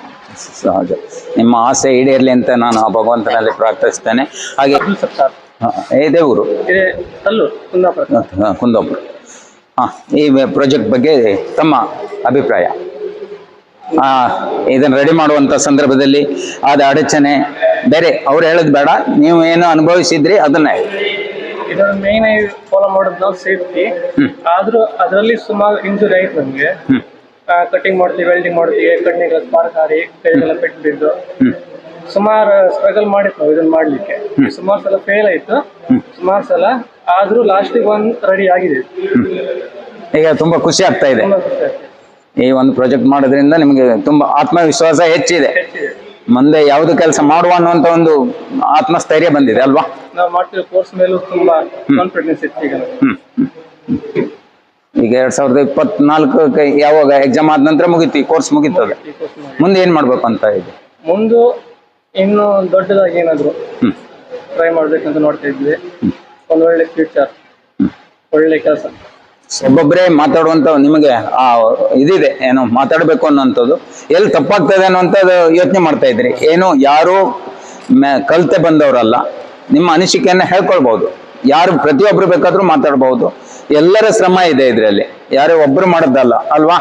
ಸಹಜ. ನಿಮ್ಮ ಆಸೆ ಈಡೇರ್ಲಿ ಅಂತ ನಾನು ಆ ಭಗವಂತನಲ್ಲಿ ಪ್ರಾರ್ಥಿಸ್ತೇನೆ. ಹಾಗೆ ಹಾ, ಏ ದೇವರು. ಕಲ್ಲೂರು ಕುಂದಾಪುರ. ಹಾ, ಕುಂದಾಪುರ. ಹಾಂ ಈ ಪ್ರಾಜೆಕ್ಟ್ ಬಗ್ಗೆ ತಮ್ಮ ಅಭಿಪ್ರಾಯ. ಇದನ್ನು ಇದನ್ನ ರೆಡಿ ಮಾಡುವಂಥ ಸಂದರ್ಭದಲ್ಲಿ ಆದ ಅಡಚಣೆ ಬೇರೆ ಅವ್ರು ಹೇಳೋದು ಬೇಡ ನೀವು ಏನು ಅನುಭವಿಸಿದ್ರಿ ಅದನ್ನೇ ಇದನ್ನು ಇದನ್ನ ಮೇನ್ ಆಗಿ ಫಾಲೋ ಮಾಡೋದು ನಾವು ಸೇಫ್ಟಿ ಆದರೂ ಅದರಲ್ಲಿ ಸುಮಾರು ಇಂಜುರಿ ಆಯ್ತು ನಮಗೆ. ಕಟಿಂಗ್ ಮಾಡ್ತೀವಿ ವೆಲ್ಡಿಂಗ್ ಮಾಡ್ತೀವಿ ಕಣ್ಣಿಗೆ ಸ್ಪಾರ್ಕ್ ಹಾರಿ ಕೈಗೆಲ್ಲ ಪೆಟ್ಟು ಬಿದ್ದು. ಸುಮಾರು ಸ್ಟ್ರಗಲ್ ಮಾಡಿತ್ತು ನಾವು ಇದನ್ನ ಮಾಡ್ಲಿಕ್ಕೆ. ಸುಮಾರು ಸಲ ಫೇಲ್ ಆಯ್ತು. ಸುಮಾರು ಸಲ ಆದ್ರೂ ಲಾಸ್ಟ್ ಒಂದ್ ರೆಡಿ ಆಗಿದೆ. ಈಗ ತುಂಬಾ ಖುಷಿ ಆಗ್ತಾ ಇದೆ. ತುಂಬಾ ಖುಷಿ ಆಯ್ತು. ಈ ಒಂದು ಪ್ರಾಜೆಕ್ಟ್ ಮಾಡೋದ್ರಿಂದ ನಿಮಗೆ ತುಂಬಾ ಆತ್ಮವಿಶ್ವಾಸ ಹೆಚ್ಚಿದೆ. ಹೆಚ್ಚಿದೆ. ಮುಂದೆ ಯಾವ್ದು ಕೆಲಸ ಮಾಡುವ ಅನ್ನುವಂತ ಒಂದು ಆತ್ಮಸ್ಥೈರ್ಯ ಬಂದಿದೆ ಅಲ್ವಾ? ನಾವು ಮಾಡ್ತಿರೋ ಕೋರ್ಸ್ ಮೇಲೂ ತುಂಬಾ ಕಾನ್ಫಿಡೆನ್ಸ್ ಇತ್ತು ಈಗ. ನಮ್ಗೆ. ಹ್ಮ್. ಹ್ಮ್, ಹ್ಮ್. ಈಗ ಎರಡ್ ಸಾವಿರದ ಇಪ್ಪತ್ನಾಲ್ಕು ಯಾವಾಗ ಎಕ್ಸಾಮ್ ಆದ ನಂತರ ಮುಗೀತು ಈ ಕೋರ್ಸ್ ಮುಗಿತದೆ. ಈ course ಮಾಡಿ. ಮುಂದೆ ಏನ್ ಮಾಡ್ಬೇಕು ಅಂತ ಇದೆ? ಮುಂದು ಇನ್ನು ದೊಡ್ಡದಾಗಿ ಏನಾದ್ರು ಹ್ಮ್. ಟ್ರೈ ಮಾಡ್ಬೇಕಂತ ನೋಡ್ತಾ ಇದ್ವಿ ಒಂದ್ ಒಳ್ಳೆ ಫ್ಯೂಚರ್ ಒಳ್ಳೆ ಕೆಲಸ. ಒಬ್ಬೊಬ್ಬರೇ ಮಾತಾಡುವಂತ ನಿಮಗೆ ಆ ಇದಿದೆ ಏನು ಮಾತಾಡಬೇಕು ಅನ್ನೋಂಥದ್ದು ಎಲ್ಲಿ ತಪ್ಪಾಗ್ತದೆ ಅನ್ನುವಂಥದ್ದು ಯೋಚನೆ ಮಾಡ್ತಾ ಇದ್ರಿ ಏನು ಯಾರು ಮ- ಕಲ್ತೆ ಬಂದವರಲ್ಲ. ನಿಮ್ಮ ಅನಿಸಿಕೆಯನ್ನು ಹೇಳ್ಕೊಳ್ಬಹುದು ಯಾರು ಪ್ರತಿಯೊಬ್ರು ಬೇಕಾದ್ರೂ ಮಾತಾಡ್ಬಹುದು ಎಲ್ಲರ ಶ್ರಮ ಇದೆ ಇದರಲ್ಲಿ. ಯಾರೋ ಒಬ್ರು ಮಾಡೋದಲ್ಲ ಅಲ್ವಾ?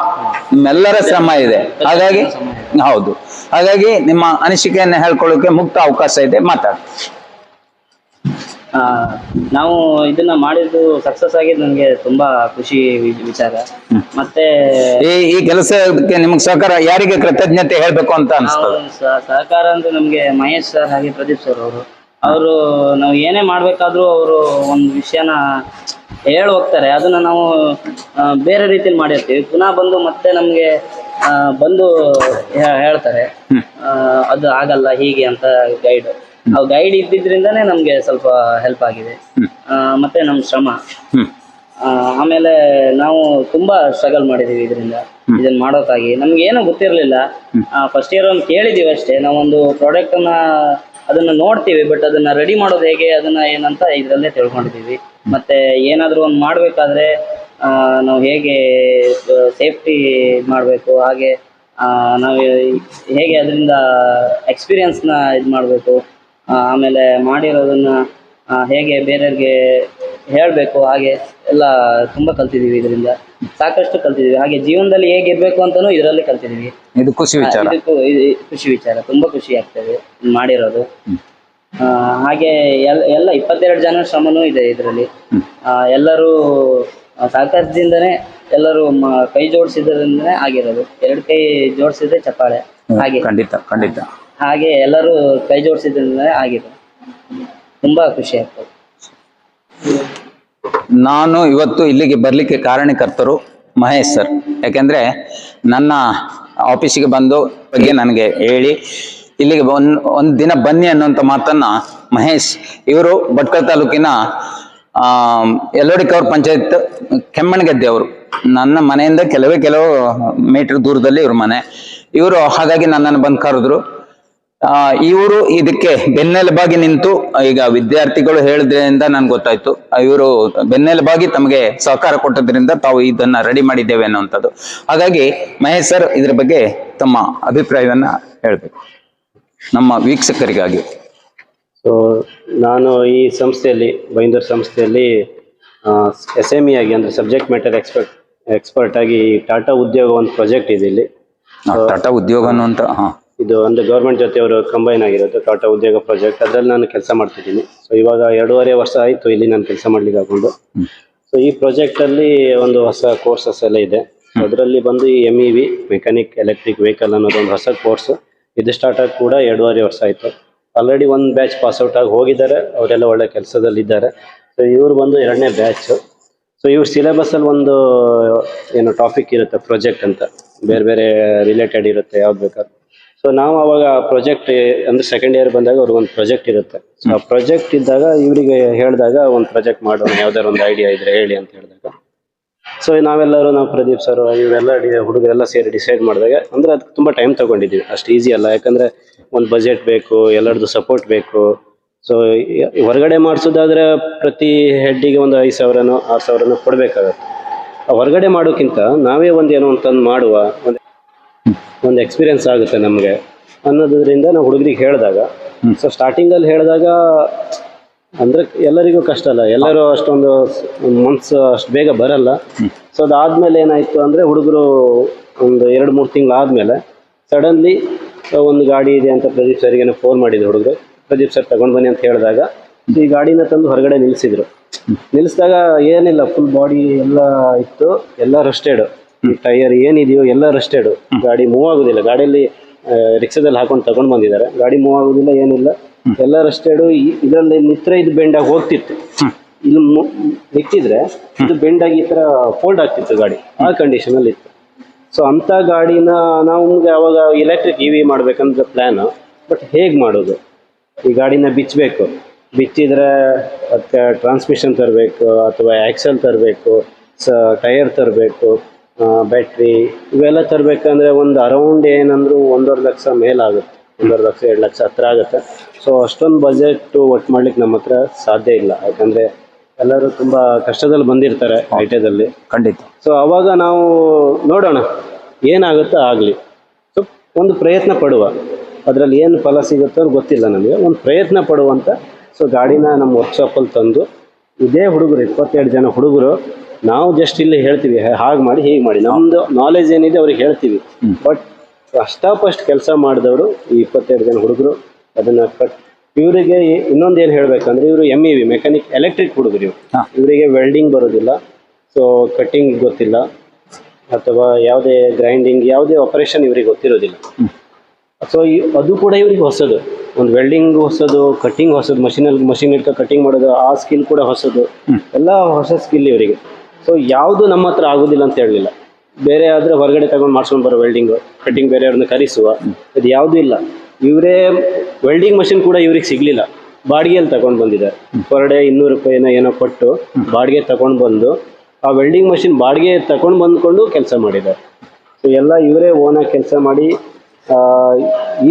ನಿಮ್ಮೆಲ್ಲರ ಶ್ರಮ ಇದೆ. ಹಾಗಾಗಿ ಹೌದು. ಹಾಗಾಗಿ ನಿಮ್ಮ ಅನಿಸಿಕೆಯನ್ನು ಹೇಳ್ಕೊಳ್ಳೋಕೆ ಮುಕ್ತ ಅವಕಾಶ ಇದೆ ಮಾತಾಡಿ. ಆ, ನಾವು ಇದನ್ನ ಮಾಡಿದ್ದು ಸಕ್ಸಸ್ ಆಗಿದ್ದು ನನಗೆ ತುಂಬಾ ಖುಷಿ ವಿಚಾರ. ಮತ್ತೆ ಈ ಈ ಕೆಲಸಕ್ಕೆ ನಿಮ್ಗೆ ಸಹಕಾರ ಯಾರಿಗೆ ಕೃತಜ್ಞತೆ ಹೇಳ್ಬೇಕು ಅಂತ ಅನಿಸ್ತದೆ? ಸಹಕಾರ ಅಂದ್ರೆ ನಮ್ಗೆ ಮಹೇಶ್ ಸರ್ ಹಾಗೆ ಪ್ರದೀಪ್ ಸರ್ ಅವರು. ಅವರು ನಾವು ಏನೇ ಮಾಡ್ಬೇಕಾದ್ರೂ ಅವರು ಒಂದು ವಿಷಯನ ಹೇಳಿ ಹೋಗ್ತಾರೆ. ಅದನ್ನ ನಾವು ಬೇರೆ ರೀತಿಲಿ ಮಾಡಿರ್ತೀವಿ. ಪುನಃ ಬಂದು ಮತ್ತೆ ನಮ್ಗೆ ಬಂದು ಹೇಳ್ತಾರೆ. ಅದು ಆಗಲ್ಲ ಹೀಗೆ ಅಂತ ಗೈಡ್ ಅವ್ ಗೈಡ್ ಇದ್ದಿದ್ರಿಂದಾನೇ ನಮ್ಗೆ ಸ್ವಲ್ಪ ಹೆಲ್ಪ್ ಆಗಿದೆ. ಮತ್ತೆ ನಮ್ಮ ಶ್ರಮ. ಆಮೇಲೆ ನಾವು ತುಂಬಾ ಸ್ಟ್ರಗಲ್ ಮಾಡಿದೀವಿ ಇದರಿಂದ. ಇದನ್ನ ಮಾಡೋಕ್ಕಾಗಿ. ನಮ್ಗೆ ಏನೂ ಗೊತ್ತಿರಲಿಲ್ಲ ಫಸ್ಟ್ ಇಯರ್ ಒಂದು ಕೇಳಿದೀವಿ ಅಷ್ಟೇ. ನಾವೊಂದು ಪ್ರಾಡಕ್ಟ್ ಅನ್ನ ಅದನ್ನ ನೋಡ್ತೀವಿ ಬಟ್ ಅದನ್ನ ರೆಡಿ ಮಾಡೋದು ಹೇಗೆ ಅದನ್ನ ಏನಂತ ಇದರಲ್ಲೇ ತಿಳ್ಕೊಂಡಿದೀವಿ. ಮತ್ತೆ ಏನಾದರೂ ಒಂದು ಮಾಡಬೇಕಾದ್ರೆ ನಾವು ಹೇಗೆ ಸೇಫ್ಟಿ ಮಾಡಬೇಕು ಹಾಗೆ ಆ, ನಾವು ಹೇಗೆ ಅದರಿಂದ ಎಕ್ಸ್ಪೀರಿಯನ್ಸ್ನ ಇದು ಮಾಡಬೇಕು ಆಮೇಲೆ ಮಾಡಿರೋದನ್ನ ಆ, ಹೇಗೆ ಬೇರೆಯವ್ರಿಗೆ ಹೇಳಬೇಕು ಹಾಗೆ ಎಲ್ಲ ತುಂಬ ಕಲ್ತಿದ್ದೀವಿ ಇದರಿಂದ. ಸಾಕಷ್ಟು ಕಲ್ತಿದ್ದೀವಿ ಹಾಗೆ ಜೀವನದಲ್ಲಿ ಹೇಗಿರ್ಬೇಕು ಅಂತಲೂ ಇದರಲ್ಲಿ ಕಲ್ತಿದ್ದೀವಿ ಇದು ಖುಷಿ ವಿಚಾರ. ಖುಷಿ ವಿಚಾರ. ತುಂಬ ಖುಷಿ ಆಗ್ತದೆ ಮಾಡಿರೋದು. ಹಾಗೆ ಎಲ್ ಎಲ್ಲ ಇಪ್ಪತ್ತೆರಡು ಜನ ಶ್ರಮನೂ ಇದೆ ಇದರಲ್ಲಿ. ಎಲ್ಲರೂ ಸಹಕಾರದಿಂದನೇ ಎಲ್ಲರೂ ಮ- ಕೈ ಜೋಡಿಸಿದ್ರಿಂದನೇ ಆಗಿರೋದು. ಎರಡು ಕೈ ಜೋಡಿಸಿದ್ರೆ ಚಪ್ಪಾಳೆ. ಹಾಗೆ. ಖಂಡಿತ ಖಂಡಿತ. ಹಾಗೆ ಎಲ್ಲರೂ ಕೈ ಜೋಡಿಸಿದ್ರಿಂದನೇ ಆಗಿದೆ. ತುಂಬಾ ಖುಷಿ ಆಗ್ತದೆ. ನಾನು ಇವತ್ತು ಇಲ್ಲಿಗೆ ಬರಲಿಕ್ಕೆ ಕಾರಣಕರ್ತರು ಮಹೇಶ್ ಸರ್. ಯಾಕೆಂದ್ರೆ ನನ್ನ ಆಫೀಸಿಗೆ ಬಂದು ಬಗ್ಗೆ ನನಗೆ ಹೇಳಿ ಇಲ್ಲಿಗೆ ಒಂದ್ ಒಂದ್ ದಿನ ಬನ್ನಿ ಅನ್ನುವಂತ ಮಾತನ್ನ ಮಹೇಶ್ ಇವರು ಭಟ್ಕಳ ತಾಲೂಕಿನ ಆ ಯಲ್ಲೋಡಿಕವ್ರ ಪಂಚಾಯತ್ ಕೆಮ್ಮಣ್ಗದ್ದೆ ಅವರು. ನನ್ನ ಮನೆಯಿಂದ ಕೆಲವೇ ಕೆಲವು ಮೀಟರ್ ದೂರದಲ್ಲಿ ಇವ್ರ ಮನೆ. ಇವರು ಹಾಗಾಗಿ ನನ್ನನ್ನು ಬಂದು ಕರೆದ್ರು. ಆ, ಇವರು ಇದಕ್ಕೆ ಬೆನ್ನೆಲುಬಾಗಿ ನಿಂತು ಈಗ ವಿದ್ಯಾರ್ಥಿಗಳು ಹೇಳಿದ್ರಿಂದ ನನ್ಗೆ ಗೊತ್ತಾಯ್ತು. ಇವರು ಬೆನ್ನೆಲುಬಾಗಿ ತಮಗೆ ಸಹಕಾರ ಕೊಟ್ಟದ್ರಿಂದ ತಾವು ಇದನ್ನ ರೆಡಿ ಮಾಡಿದ್ದೇವೆ ಅನ್ನುವಂಥದ್ದು. ಹಾಗಾಗಿ ಮಹೇಶ್ ಸರ್ ಇದ್ರ ಬಗ್ಗೆ ತಮ್ಮ ಅಭಿಪ್ರಾಯವನ್ನ ಹೇಳ್ಬೇಕು. ನಮ್ಮ ವೀಕ್ಷಕರಿಗಾಗಿ. ಸೊ ನಾನು ಈ ಸಂಸ್ಥೆಯಲ್ಲಿ ಬೈಂದೂರ್ ಸಂಸ್ಥೆಯಲ್ಲಿ ಎಸ್ ಎಂ ಇ ಆಗಿ ಅಂದರೆ ಸಬ್ಜೆಕ್ಟ್ ಮ್ಯಾಟರ್ ಎಕ್ಸ್ಪರ್ಟ್ ಎಕ್ಸ್ಪರ್ಟ್ ಆಗಿ ಟಾಟಾ ಉದ್ಯೋಗ ಒಂದು ಪ್ರಾಜೆಕ್ಟ್ ಇದೆ ಇಲ್ಲಿ. ಟಾಟಾ ಉದ್ಯೋಗ ಅನ್ನುವಂಥ ಹಾಂ. ಇದು ಅಂದರೆ ಗೌರ್ಮೆಂಟ್ ಜೊತೆ ಅವರು ಕಂಬೈನ್ ಆಗಿರೋದು ಟಾಟಾ ಉದ್ಯೋಗ ಪ್ರಾಜೆಕ್ಟ್ ಅದರಲ್ಲಿ ನಾನು ಕೆಲಸ ಮಾಡ್ತಿದ್ದೀನಿ. ಸೊ ಇವಾಗ ಎರಡೂವರೆ ವರ್ಷ ಆಯಿತು ಇಲ್ಲಿ ನಾನು ಕೆಲಸ ಮಾಡ್ಲಿಕ್ಕೆ ಹಾಕೊಂಡು ಸೊ ಈ ಪ್ರಾಜೆಕ್ಟಲ್ಲಿ ಒಂದು ಹೊಸ ಕೋರ್ಸಸ್ ಎಲ್ಲ ಇದೆ. ಅದರಲ್ಲಿ ಬಂದು ಈ M E V mechanic electric vehicle ಅನ್ನೋದು ಒಂದು ಹೊಸ ಕೋರ್ಸ್ ಇದು ಸ್ಟಾರ್ಟ್ ಆಗಿ ಕೂಡ ಎರಡೂವರೆ ವರ್ಷ ಆಯಿತು. ಆಲ್ರೆಡಿ ಒಂದು ಬ್ಯಾಚ್ ಪಾಸ್ಔಟ್ ಆಗಿ ಹೋಗಿದ್ದಾರೆ, ಅವರೆಲ್ಲ ಒಳ್ಳೆ ಕೆಲಸದಲ್ಲಿ ಇದ್ದಾರೆ ಸೊ ಇವರು ಬಂದು ಎರಡನೇ ಬ್ಯಾಚ್ ಸೊ ಇವ್ರ ಸಿಲೆಬಸ್ಸಲ್ಲಿ ಒಂದು, ಏನು ಟಾಪಿಕ್ ಇರುತ್ತೆ ಪ್ರಾಜೆಕ್ಟ್ ಅಂತ. ಬೇರೆ ಬೇರೆ ರಿಲೇಟೆಡ್ ಇರುತ್ತೆ, ಯಾವ್ದು ಬೇಕಾದ್ರೂ. ಸೊ ನಾವು ಅವಾಗ ಪ್ರಾಜೆಕ್ಟ್ ಅಂದ್ರೆ ಸೆಕೆಂಡ್ ಇಯರ್ ಬಂದಾಗ ಅವ್ರಿಗೊಂದು ಪ್ರಾಜೆಕ್ಟ್ ಇರುತ್ತೆ. ಸೊ ಆ ಪ್ರಾಜೆಕ್ಟ್ ಇದ್ದಾಗ ಇವರಿಗೆ ಹೇಳಿದಾಗ ಒಂದು ಪ್ರಾಜೆಕ್ಟ್ ಮಾಡೋಣ, ಯಾವ್ದಾದ್ರು ಒಂದು ಐಡಿಯಾ ಇದ್ರೆ ಹೇಳಿ ಅಂತ ಹೇಳಿದಾಗ. ಸೊ ನಾವೆಲ್ಲರೂ ನಾವು ಪ್ರದೀಪ್ ಸರ್ ಇವರೆಲ್ಲ ಹುಡುಗರೆಲ್ಲ ಸೇರಿ ಡಿಸೈಡ್ ಮಾಡಿದಾಗ ಅಂದ್ರೆ ಅದಕ್ಕೆ ತುಂಬ ಟೈಮ್ ತೊಗೊಂಡಿದ್ದೀವಿ. ಅಷ್ಟು ಈಸಿ ಅಲ್ಲ. ಯಾಕಂದ್ರೆ ಒಂದು ಬಜೆಟ್ ಬೇಕು ಎಲ್ಲರದ್ದು ಸಪೋರ್ಟ್ ಬೇಕು. ಸೊ ಹೊರಗಡೆ ಮಾಡಿಸೋದಾದ್ರೆ ಪ್ರತಿ ಹೆಡ್ಡಿಗೆ ಒಂದು ಐದು ಸಾವಿರನೋ ಆರು ಸಾವಿರನೋ ಕೊಡಬೇಕಾಗತ್ತೆ. ಹೊರಗಡೆ ಮಾಡೋಕ್ಕಿಂತ ನಾವೇ ಒಂದು ಏನೋ ಅಂತಂದು ಮಾಡುವ ಒಂದು ಒಂದು ಎಕ್ಸ್ಪೀರಿಯನ್ಸ್ ಆಗುತ್ತೆ ನಮಗೆ ಅನ್ನೋದ್ರಿಂದ ನಾವು ಹುಡುಗರಿಗೆ ಹೇಳಿದಾಗ ಸೊ ಸ್ಟಾರ್ಟಿಂಗಲ್ಲಿ ಹೇಳಿದಾಗ ಅಂದ್ರೆ ಎಲ್ಲರಿಗೂ ಕಷ್ಟ ಅಲ್ಲ. ಎಲ್ಲರೂ ಅಷ್ಟೊಂದು ಮನ್ಸು ಅಷ್ಟು ಬೇಗ ಬರಲ್ಲ. ಸೊ ಅದಾದ್ಮೇಲೆ ಏನಾಯ್ತು ಅಂದ್ರೆ ಹುಡುಗರು ಒಂದು ಎರಡು, ಮೂರು ತಿಂಗಳು ಆದ್ಮೇಲೆ ಸಡನ್ಲಿ ಒಂದು ಗಾಡಿ ಇದೆ ಅಂತ ಪ್ರದೀಪ್ ಸರ್ಗೆ ಫೋನ್ ಮಾಡಿದ್ರು ಹುಡುಗರು. ಪ್ರದೀಪ್ ಸರ್ ತಗೊಂಡ್ ಬನ್ನಿ ಅಂತ ಹೇಳಿದಾಗ ಈ ಗಾಡಿನ ತಂದು ಹೊರಗಡೆ ನಿಲ್ಸಿದ್ರು. ನಿಲ್ಸಿದಾಗ ಏನಿಲ್ಲ ಫುಲ್ ಬಾಡಿ ಎಲ್ಲ ಇತ್ತು, ಎಲ್ಲ ರಸ್ಟೆಡ್ ಟೈರ್ ಏನಿದೆಯೋ ಎಲ್ಲ ರಸ್ಟೆಡ್ ಗಾಡಿ ಮೂವ್ ಆಗುದಿಲ್ಲ. ಗಾಡಿಯಲ್ಲಿ ರಿಕ್ಷಾದಲ್ಲಿ ಹಾಕೊಂಡು ತಗೊಂಡ್ ಬಂದಿದ್ದಾರೆ. ಗಾಡಿ ಮೂವ್ ಆಗುದಿಲ್ಲ, ಏನಿಲ್ಲ. ಎಲ್ಲ ರಸ್ಟೆಡ್ ಇದರಲ್ಲಿ ನಿತ್ರ ಇದು ಬೆಂಡಾಗಿ ಹೋಗ್ತಿತ್ತು. ಇಲ್ಲಿ ನೆಕ್ಕಿದ್ರೆ ಇದು ಬೆಂಡಾಗಿ ಈ ತರ ಫೋಲ್ಡ್ ಆಗ್ತಿತ್ತು ಗಾಡಿ ಆ ಕಂಡೀಷನ್ ಅಲ್ಲಿ ಇತ್ತು ಸೊ ಅಂತ ಗಾಡಿನ ನಾವು ಅವಾಗ ಎಲೆಕ್ಟ್ರಿಕ್ ಇ ವಿ ಮಾಡ್ಬೇಕಂತ ಪ್ಲಾನ್ ಬಟ್ ಹೇಗ್ ಮಾಡೋದು? ಈ ಗಾಡಿನ ಬಿಚ್ಚಬೇಕು ಬಿಚ್ಚಿದ್ರೆ ಅದಕ್ಕೆ ಟ್ರಾನ್ಸ್ಮಿಷನ್ ತರಬೇಕು ಅಥವಾ ಆಕ್ಸಲ್ ತರಬೇಕು ಸ ಟೈರ್ ತರಬೇಕು ಬ್ಯಾಟ್ರಿ ಇವೆಲ್ಲ ತರಬೇಕಂದ್ರೆ ಒಂದು ಅರೌಂಡ್ ಏನಂದ್ರೂ ಒಂದೂವರೆ ಲಕ್ಷ ಮೇಲಾಗುತ್ತೆ. ಒಂದೂವರೆ ಲಕ್ಷ ಎರಡು ಲಕ್ಷ ಹತ್ರ ಆಗುತ್ತೆ. ಸೊ ಅಷ್ಟೊಂದು ಬಜೆಟ್ ಒಟ್ಟು ಮಾಡ್ಲಿಕ್ಕೆ ನಮ್ಮ ಹತ್ರ ಸಾಧ್ಯ ಇಲ್ಲ. ಯಾಕಂದ್ರೆ ಎಲ್ಲರೂ ತುಂಬಾ ಕಷ್ಟದಲ್ಲಿ ಬಂದಿರ್ತಾರೆ ಐಟದಲ್ಲಿ ಖಂಡಿತ. ಸೊ ಅವಾಗ ನಾವು ನೋಡೋಣ ಏನಾಗುತ್ತೋ ಆಗಲಿ. ಸೊ ಒಂದು ಪ್ರಯತ್ನ ಪಡುವ. ಅದರಲ್ಲಿ ಏನು ಫಲ ಸಿಗುತ್ತೋ ಗೊತ್ತಿಲ್ಲ ನಮಗೆ. ಒಂದು ಪ್ರಯತ್ನ ಪಡುವಂತ ಸೊ ಗಾಡಿನ ನಮ್ಮ ವರ್ಕ್ಶಾಪಲ್ಲಿ ತಂದು ಇದೇ ಹುಡುಗರು ಇಪ್ಪತ್ತೆರಡು ಜನ ಹುಡುಗರು ನಾವು ಜಸ್ಟ್ ಇಲ್ಲಿ ಹೇಳ್ತೀವಿ ಹಾಗೆ ಮಾಡಿ ಹೀಗೆ ಮಾಡಿ. ನಮ್ಮದು ನಾಲೆಜ್ ಏನಿದೆ ಅವ್ರಿಗೆ ಹೇಳ್ತೀವಿ. ಬಟ್ ಅಷ್ಟಾಪಷ್ಟು ಕೆಲಸ ಮಾಡಿದವರು ಈ ಇಪ್ಪತ್ತೆರಡು ಜನ ಹುಡುಗರು. ಅದನ್ನ ಕಟ್ ಇವರಿಗೆ ಇನ್ನೊಂದು ಏನು ಹೇಳಬೇಕಂದ್ರೆ ಇವರು M E V mechanic electric ಹುಡುಗರು ಇವರು. ಇವರಿಗೆ ವೆಲ್ಡಿಂಗ್ ಬರೋದಿಲ್ಲ. ಸೊ ಕಟ್ಟಿಂಗ್ ಗೊತ್ತಿಲ್ಲ. ಅಥವಾ ಯಾವುದೇ ಗ್ರೈಂಡಿಂಗ್ ಯಾವುದೇ ಆಪರೇಷನ್ ಇವರಿಗೆ ಗೊತ್ತಿರೋದಿಲ್ಲ. ಸೊ ಅದು ಕೂಡ ಇವರಿಗೆ ಹೊಸದು. ಒಂದು ವೆಲ್ಡಿಂಗ್ ಹೊಸದು ಕಟ್ಟಿಂಗ್ ಹೊಸದು ಮಷೀನಲ್ಲಿ ಮಷೀನ್ ಇಟ್ಕೊ ಕಟ್ಟಿಂಗ್ ಮಾಡೋದು ಆ ಸ್ಕಿಲ್ ಕೂಡ ಹೊಸದು. ಎಲ್ಲ ಹೊಸ ಸ್ಕಿಲ್ ಇವರಿಗೆ. ಸೊ ಯಾವುದು ನಮ್ಮ ಹತ್ರ ಆಗೋದಿಲ್ಲ ಅಂತ ಹೇಳಲಿಲ್ಲ. ಬೇರೆ ಆದ್ರೆ ಹೊರಗಡೆ ತಗೊಂಡು ಮಾಡ್ಸ್ಕೊಂಡ್ ಬರೋ ವೆಲ್ಡಿಂಗ್ ಕಟ್ಟಿಂಗ್ ಬೇರೆಯವ್ರನ್ನ ಕರೆಸುವ ಅದು ಯಾವುದೂ ಇಲ್ಲ. ಇವರೇ ವೆಲ್ಡಿಂಗ್ ಮಷಿನ್ ಕೂಡ ಇವ್ರಿಗೆ ಸಿಗ್ಲಿಲ್ಲ. ಬಾಡಿಗೆಯಲ್ಲಿ ತಗೊಂಡು ಬಂದಿದ್ದಾರೆ. ಹೊರಡೆ ಇನ್ನೂರು ರೂಪಾಯಿನ ಏನೋ ಕೊಟ್ಟು ಬಾಡಿಗೆ ತಗೊಂಡು ಬಂದು ಆ ವೆಲ್ಡಿಂಗ್ ಮಷಿನ್ ಬಾಡಿಗೆ ತಗೊಂಡು ಬಂದ್ಕೊಂಡು ಕೆಲಸ ಮಾಡಿದ್ದಾರೆ. ಸೊ ಎಲ್ಲ ಇವರೇ ಓನಾಗಿ ಕೆಲಸ ಮಾಡಿ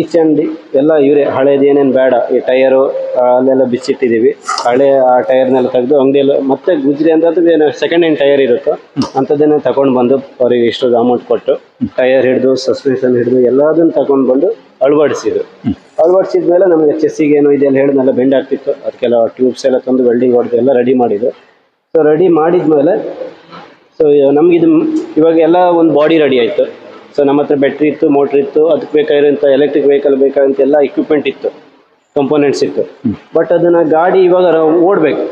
ಈಚ್ ಆ್ಯಂಡ್ ಎಲ್ಲ ಇವರೇ. ಹಳೇದು ಏನೇನು ಬೇಡ. ಈ ಟಯರು ಅಲ್ಲೆಲ್ಲ ಬಿಚ್ಚಿಟ್ಟಿದ್ದೀವಿ. ಹಳೆ, ಆ ಟೈರ್ನೆಲ್ಲ ತೆಗೆದು ಅಂಗಡಿಯಲ್ಲಿ ಮತ್ತೆ ಗುಜ್ರಿ ಅಂತ ಏನು ಸೆಕೆಂಡ್ ಹ್ಯಾಂಡ್ ಟೈರ್ ಇರುತ್ತೋ. ಅಂಥದ್ದನ್ನೇ ತಗೊಂಡು ಬಂದು ಅವರಿಗೆ ಇಷ್ಟೊಂದು ಅಮೌಂಟ್ ಕೊಟ್ಟು ಟೈರ್ ಹಿಡಿದು ಸಸ್ಪೆನ್ಷನ್ ಹಿಡಿದು ಎಲ್ಲದನ್ನು ತಗೊಂಡು ಬಂದು ಅಳವಡಿಸಿದ್ರು. ಅಳವಡಿಸಿದ ಮೇಲೆ ನಮಗೆ ಚೆಸ್ಸಿಗೆ ಏನೋ ಇದೆಲ್ಲ ಹೇಳಿದ್ನೆಲ್ಲ ಬೆಂಡ್ ಆಗ್ತಿತ್ತು. ಅದಕ್ಕೆಲ್ಲ ಟ್ಯೂಬ್ಸ್ ಎಲ್ಲ ತಂದು ವೆಲ್ಡಿಂಗ್ ಹೊಡೆದು ಎಲ್ಲ ರೆಡಿ ಮಾಡಿದ್ರು. ಸೊ ರೆಡಿ ಮಾಡಿದ್ಮೇಲೆ ಸೊ ನಮಗಿದು ಇವಾಗ ಎಲ್ಲ ಒಂದು ಬಾಡಿ ರೆಡಿ ಆಯಿತು. ಸೊ ನಮ್ಮ ಹತ್ರ ಬ್ಯಾಟ್ರಿ ಇತ್ತು ಮೋಟ್ರ್ ಇತ್ತು ಅದಕ್ಕೆ ಬೇಕಾಗಿರೋಂಥ ಎಲೆಕ್ಟ್ರಿಕ್ ವೆಹಿಕಲ್ ಬೇಕಾದಂಥ ಎಲ್ಲ ಇಕ್ವಿಪ್ಮೆಂಟ್ ಇತ್ತು ಕಂಪೋನೆಂಟ್ಸ್ ಇತ್ತು. ಬಟ್ ಅದನ್ನು ಗಾಡಿ ಇವಾಗ ಓಡಬೇಕು.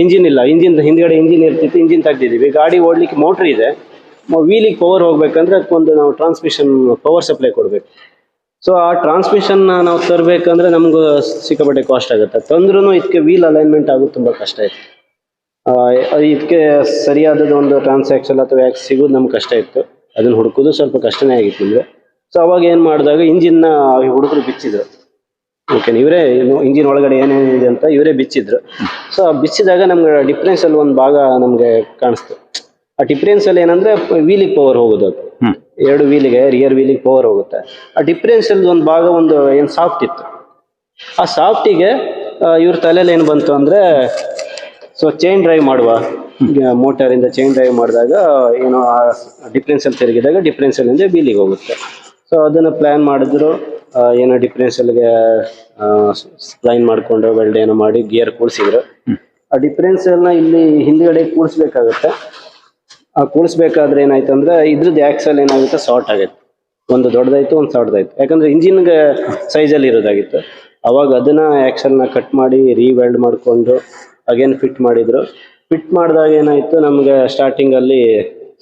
ಇಂಜಿನ್ ಇಲ್ಲ ಇಂಜಿನ್ ಹಿಂದ್ಗಡೆ ಇಂಜಿನ್ ಇರ್ತಿತ್ತು ಇಂಜಿನ್ ತೆಗ್ದಿದ್ದೀವಿ. ಗಾಡಿ ಓಡಲಿಕ್ಕೆ ಮೋಟ್ರ್ ಇದೆ. ವೀಲಿಗೆ ಪವರ್ ಹೋಗ್ಬೇಕಂದ್ರೆ ಅದಕ್ಕೊಂದು ನಾವು ಟ್ರಾನ್ಸ್ಮಿಷನ್ ಪವರ್ ಸಪ್ಲೈ ಕೊಡಬೇಕು. ಸೊ ಆ ಟ್ರಾನ್ಸ್ಮಿಷನ್ ನಾವು ತರಬೇಕಂದ್ರೆ ನಮ್ಗೆ ಸಿಕ್ಕಾಪಟ್ಟೆ ಕಾಸ್ಟ್ ಆಗುತ್ತೆ. ತಂದ್ರೂ ಇದಕ್ಕೆ ವೀಲ್ ಅಲೈನ್ಮೆಂಟ್ ಆಗೋದು ತುಂಬ ಕಷ್ಟ ಇತ್ತು. ಇದಕ್ಕೆ ಸರಿಯಾದ ಒಂದು ಟ್ರಾನ್ಸಾಕ್ಷನ್ ಅಥವಾ ಯಾಕೆ ಸಿಗೋದು ನಮ್ಗೆ ಕಷ್ಟ ಇತ್ತು. ಅದನ್ನ ಹುಡುಕೋದು ಸ್ವಲ್ಪ ಕಷ್ಟನೇ ಆಗಿತ್ತು ನಮಗೆ. ಸೊ ಅವಾಗ ಏನು ಮಾಡಿದಾಗ ಇಂಜಿನ್ನ ಹುಡುಗರು ಬಿಚ್ಚಿದ್ರು. ಓಕೆ ಇವರೇ ಇಂಜಿನ್ ಒಳಗಡೆ ಏನೇನಿದೆ ಅಂತ ಇವರೇ ಬಿಚ್ಚಿದ್ರು. ಸೊ ಆ ಬಿಚ್ಚಿದಾಗ ನಮ್ಗೆ ಡಿಫ್ರೆನ್ಸ್ ಅಲ್ಲಿ ಒಂದು ಭಾಗ ನಮಗೆ ಕಾಣಿಸ್ತು. ಆ ಡಿಫ್ರೆನ್ಸ್ ಅಲ್ಲಿ ಏನಂದ್ರೆ ವೀಲಿಗೆ ಪವರ್ ಹೋಗೋದು ಅದು. ಎರಡು ವೀಲಿಗೆ ರಿಯರ್ ವೀಲಿಗೆ ಪವರ್ ಹೋಗುತ್ತೆ. ಆ ಡಿಫ್ರೆನ್ಸ್ ಅಲ್ಲಿ ಒಂದು ಭಾಗ ಒಂದು ಏನು ಸಾಫ್ಟ್ ಇತ್ತು. ಆ ಸಾಫ್ಟಿಗೆ ಇವ್ರ ತಲೆಯಲ್ಲಿ ಏನು ಬಂತು ಅಂದ್ರೆ ಸೊ ಚೈನ್ ಡ್ರೈವ್ ಮಾಡುವ. ಮೋಟರಿಂದ ಚೈನ್ ಡ್ರೈವ್ ಮಾಡಿದಾಗ ಏನೋ ಆ ಡಿಫ್ರೆನ್ಸಲ್ಲಿ ತಿರುಗಿದಾಗ ಡಿಫ್ರೆನ್ಸಲ್ಲಿಂದ ಬೀಲಿಗೆ ಹೋಗುತ್ತೆ. ಸೊ ಅದನ್ನು ಪ್ಲ್ಯಾನ್ ಮಾಡಿದ್ರು ಏನೋ ಡಿಫ್ರೆನ್ಸಲ್ಗೆ ಸ್ಪ್ಲೈನ್ ಮಾಡಿಕೊಂಡು ವೆಲ್ಡ್ ಏನೋ ಮಾಡಿ ಗಿಯರ್ ಕೂಡಿಸಿದ್ರು. ಆ ಡಿಫ್ರೆನ್ಸಲ್ನ ಇಲ್ಲಿ ಹಿಂದ್ಗಡೆ ಕೂಡಿಸ್ಬೇಕಾಗುತ್ತೆ. ಆ ಕೂಡಿಸ್ಬೇಕಾದ್ರೆ ಏನಾಯ್ತು ಅಂದ್ರೆ ಇದ್ರದ್ದು ಆಕ್ಸಲ್ ಏನಾಗುತ್ತೆ ಶಾರ್ಟ್ ಆಗುತ್ತೆ. ಒಂದು ದೊಡ್ಡದಾಯ್ತು ಒಂದು ಸಣ್ಣದಾಯ್ತು. ಯಾಕಂದ್ರೆ ಇಂಜಿನ್ಗೆ ಸೈಜಲ್ಲಿ ಇರೋದಾಗಿತ್ತು. ಅವಾಗ ಅದನ್ನ ಆ್ಯಕ್ಷನ್ನ ಕಟ್ ಮಾಡಿ ರೀವೆಲ್ಡ್ ಮಾಡಿಕೊಂಡು ಅಗೇನ್ ಫಿಟ್ ಮಾಡಿದ್ರು. ಫಿಟ್ ಮಾಡಿದಾಗ ಏನಾಯ್ತು, ನಮಗೆ ಸ್ಟಾರ್ಟಿಂಗಲ್ಲಿ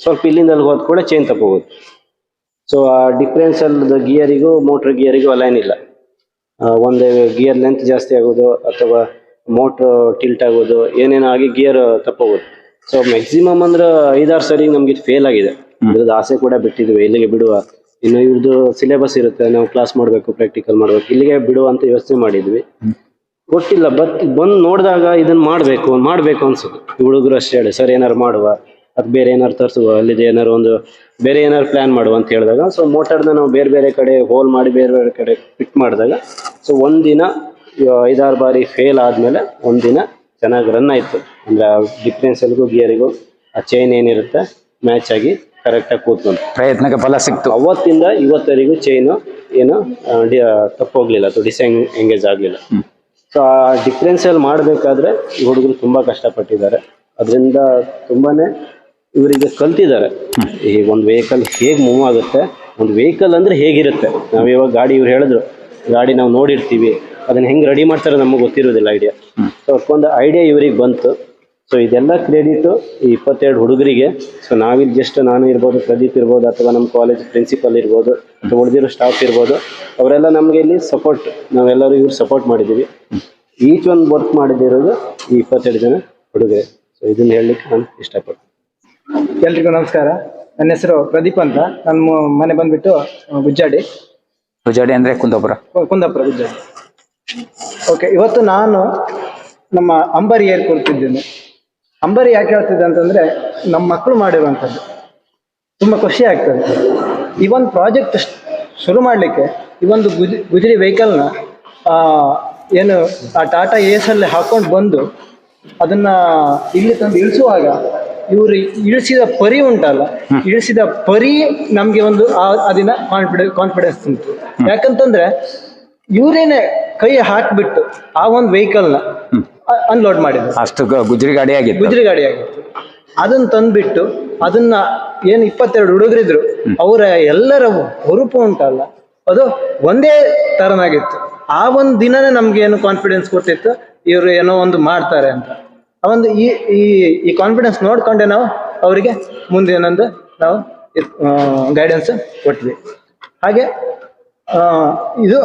ಸ್ವಲ್ಪ ಇಲ್ಲಿಂದ ಅಲ್ಲಿ ಹೋದ ಕೂಡ ಚೈನ್ ತಗೋಬೋದು ಸೊ ಆ ಡಿಫ್ರೆನ್ಸಲ್ ಗಿಯರಿಗೂ ಮೋಟ್ರ್ ಗಿಯರಿಗೂ ಅಲೈನ್ ಇಲ್ಲ. ಒಂದೇ ಗಿಯರ್ ಲೆಂತ್ ಜಾಸ್ತಿ ಆಗೋದು, ಅಥವಾ ಮೋಟ್ರ್ ಟಿಲ್ಟ್ ಆಗೋದು, ಏನೇನೋ ಆಗಿ ಗಿಯರ್ ತಪ್ಪೋಗೋದು ಸೊ ಮ್ಯಾಕ್ಸಿಮಮ್ ಅಂದ್ರೆ ಐದಾರು ಸರಿ ನಮ್ಗೆ ಇದು ಫೇಲ್ ಆಗಿದೆ. ಇದ್ರದ್ದು ಆಸೆ ಕೂಡ ಬಿಟ್ಟಿದ್ವಿ, ಇಲ್ಲಿಗೆ ಬಿಡುವ. ಇನ್ನು ಇವ್ರದ್ದು ಸಿಲೆಬಸ್ ಇರುತ್ತೆ, ನಾವು ಕ್ಲಾಸ್ ಮಾಡಬೇಕು ಪ್ರಾಕ್ಟಿಕಲ್ ಮಾಡಬೇಕು, ಇಲ್ಲಿಗೆ ಬಿಡುವಂತ ಯೋಚನೆ ಮಾಡಿದ್ವಿ. ಗೊತ್ತಿಲ್ಲ ಬಟ್ ಬಂದು ನೋಡಿದಾಗ ಇದನ್ನು ಮಾಡಬೇಕು ಮಾಡಬೇಕು ಅನ್ಸುತ್ತೆ. ಈ ಹುಡುಗರು ಅಷ್ಟೇ ಹೇಳಿ ಸರ್ ಏನಾರು ಮಾಡುವ? ಅದು ಬೇರೆ ಏನಾರು ತರಿಸುವ? ಅಲ್ಲಿದೆ ಏನಾರು ಒಂದು ಬೇರೆ ಏನಾರು ಪ್ಲಾನ್ ಮಾಡುವ? ಅಂತ ಹೇಳಿದಾಗ ಸೊ ಮೋಟರ್ನ ನಾವು ಬೇರೆ ಬೇರೆ ಕಡೆ ಹೋಲ್ ಮಾಡಿ ಬೇರೆ ಬೇರೆ ಕಡೆ ಫಿಟ್ ಮಾಡಿದಾಗ ಸೊ ಒಂದಿನ ಐದಾರು ಬಾರಿ ಫೇಲ್ ಆದಮೇಲೆ ಒಂದಿನ ಚೆನ್ನಾಗಿ ರನ್ ಆಯಿತು. ಅಂದರೆ ಡಿಫ್ರೆನ್ಸಲ್ಗೂ ಗಿಯರಿಗೂ ಆ ಚೈನ್ ಏನಿರುತ್ತೆ ಮ್ಯಾಚ್ ಆಗಿ ಕರೆಕ್ಟಾಗಿ ಕೂತ್ಕೊಂಡು ಪ್ರಯತ್ನಕ್ಕೆ ಫಲ ಸಿಕ್ತು. ಅವತ್ತಿಂದ ಇವತ್ತರಿಗೂ ಚೈನು ಏನು ಆ, ತಪ್ಪೋಗ್ಲಿಲ್ಲ ಅಥವಾ ಡಿಸೈನ್ ಎಂಗೇಜ್ ಆಗಲಿಲ್ಲ. ಸೊ ಆ ಡಿಫ್ರೆನ್ಸಲ್ಲಿ ಮಾಡಬೇಕಾದ್ರೆ ಈ ಹುಡುಗರು ತುಂಬ ಕಷ್ಟಪಟ್ಟಿದ್ದಾರೆ. ಅದರಿಂದ ತುಂಬಾನೇ ಇವರಿಗೆ ಕಲ್ತಿದ್ದಾರೆ. ಈ ಒಂದು ವೆಹಿಕಲ್ ಹೇಗೆ ಮೂವ್ ಆಗುತ್ತೆ, ಒಂದು ವೆಹಿಕಲ್ ಅಂದ್ರೆ ಹೇಗಿರುತ್ತೆ. ನಾವು ಇವಾಗ ಗಾಡಿ ಇವ್ರು ಹೇಳಿದ್ರು, ಗಾಡಿ ನಾವು ನೋಡಿರ್ತೀವಿ, ಅದನ್ನ ಹೆಂಗೆ ರೆಡಿ ಮಾಡ್ತಾರೆ ನಮಗೆ ಗೊತ್ತಿರೋದಿಲ್ಲ ಐಡಿಯಾ ಸೊ ಒಂದು ಐಡಿಯಾ ಇವರಿಗೆ ಬಂತು. ಸೊ ಇದೆಲ್ಲ ಕ್ರೆಡಿಟ್ ಈ ಇಪ್ಪತ್ತೆರಡು ಹುಡುಗರಿಗೆ. ಸೊ ನಾವಿಲ್ಲಿ ಜಸ್ಟ್ ನಾನು ಇರ್ಬೋದು, ಪ್ರದೀಪ್ ಇರ್ಬೋದು, ಅಥವಾ ನಮ್ಮ ಕಾಲೇಜ್ ಪ್ರಿನ್ಸಿಪಲ್ ಇರ್ಬೋದು, ಅಥವಾ ಉಳಿದಿರೋ ಸ್ಟಾಫ್ ಇರ್ಬೋದು, ಅವರೆಲ್ಲ ನಮಗೆ ಇಲ್ಲಿ ಸಪೋರ್ಟ್ ನಾವೆಲ್ಲರೂ ಇವ್ರು ಸಪೋರ್ಟ್ ಮಾಡಿದ್ದೀವಿ. ಈಚ್ ಒಂದು ವರ್ಕ್ ಮಾಡಿದಿರೋದು ಈ ಇಪ್ಪತ್ತೆರಡು ಜನ ಹುಡುಗರೆ. ಸೊ ಇದನ್ನ ಹೇಳಲಿಕ್ಕೆ ನಾನು ಇಷ್ಟಪಡ್ತೀನಿ. ಎಲ್ರಿಗೂ ನಮಸ್ಕಾರ. ನನ್ನ ಹೆಸರು ಪ್ರದೀಪ್ ಅಂತ. ನನ್ನ ಮನೆ ಬಂದ್ಬಿಟ್ಟು ಗುಜ್ಜಾಡಿ. ಗುಜ್ಜಾಡಿ ಅಂದ್ರೆ ಕುಂದಾಪುರ? ಕುಂದಾಪುರ ಗುಜ್ಜಾಡಿ. ಓಕೆ ಇವತ್ತು ನಾನು ನಮ್ಮ ಅಂಬರಿ ಏರ್ ಕೊಡ್ತಿದ್ದೇನೆ. ಅಂಬರಿ ಯಾಕೆ ಹೇಳ್ತಿದ್ದೆ ಅಂತಂದ್ರೆ ನಮ್ಮ ಮಕ್ಕಳು ಮಾಡಿರುವಂಥದ್ದು. ತುಂಬ ಖುಷಿ ಆಗ್ತದೆ. ಈ ಒಂದು ಪ್ರಾಜೆಕ್ಟ್ ಶುರು ಮಾಡಲಿಕ್ಕೆ ಈ ಒಂದು ಗುಜ್ ಗುಜರಿ ವೆಹಿಕಲ್ನ ಏನು ಆ ಟಾಟಾ ಏಸಲ್ಲಿ ಹಾಕೊಂಡು ಬಂದು ಅದನ್ನ ಇಲ್ಲಿ ತಂದು ಇಳಿಸುವಾಗ ಇವರು ಇಳಿಸಿದ ಪರಿ ಉಂಟಲ್ಲ ಇಳಿಸಿದ ಪರಿ ನಮ್ಗೆ ಒಂದು ಆ- ಅದಿನ ಕಾನ್ಫಿಡೆನ್ಸ್ ಕಾನ್ಫಿಡೆನ್ಸ್ ಯಾಕಂತಂದ್ರೆ ಇವರೇನೆ ಕೈ ಹಾಕ್ಬಿಟ್ಟು ಆ ಒಂದು ವೆಹಿಕಲ್ನ ಅನ್ಲೋಡ್ ಮಾಡಿದ್ರು. ಅಷ್ಟು ಗುಜರಿ ಗುಜ್ರಿ ಗಾಡಿ ಆಗಿತ್ತು. ಗುಜರಿ ಗಾಡಿ ಆಗಿತ್ತು. ಅದನ್ನ ತಂದ್ಬಿಟ್ಟು ಅದನ್ನ ಏನು ಇಪ್ಪತ್ತೆರಡು ಹುಡುಗರಿದ್ರು ಅವರ ಎಲ್ಲರ ಹುರುಪು ಉಂಟಲ್ಲ ಅದು ಒಂದೇ ತರನಾಗಿತ್ತು. ಆ ಒಂದು ದಿನನೇ ನಮ್ಗೆ ಏನು ಕಾನ್ಫಿಡೆನ್ಸ್ ಕೊಟ್ಟಿತ್ತು? ಇವರು ಏನೋ ಒಂದು ಮಾಡ್ತಾರೆ ಅಂತ. ಆ ಒಂದು ಈ ಈ ಕಾನ್ಫಿಡೆನ್ಸ್ ನೋಡ್ಕೊಂಡೆ ನಾವು, ಅವರಿಗೆ ಮುಂದೆ ಏನಂದು ನಾವು ಗೈಡೆನ್ಸ್ ಕೊಟ್ವಿ. ಹಾಗೆ ಇದು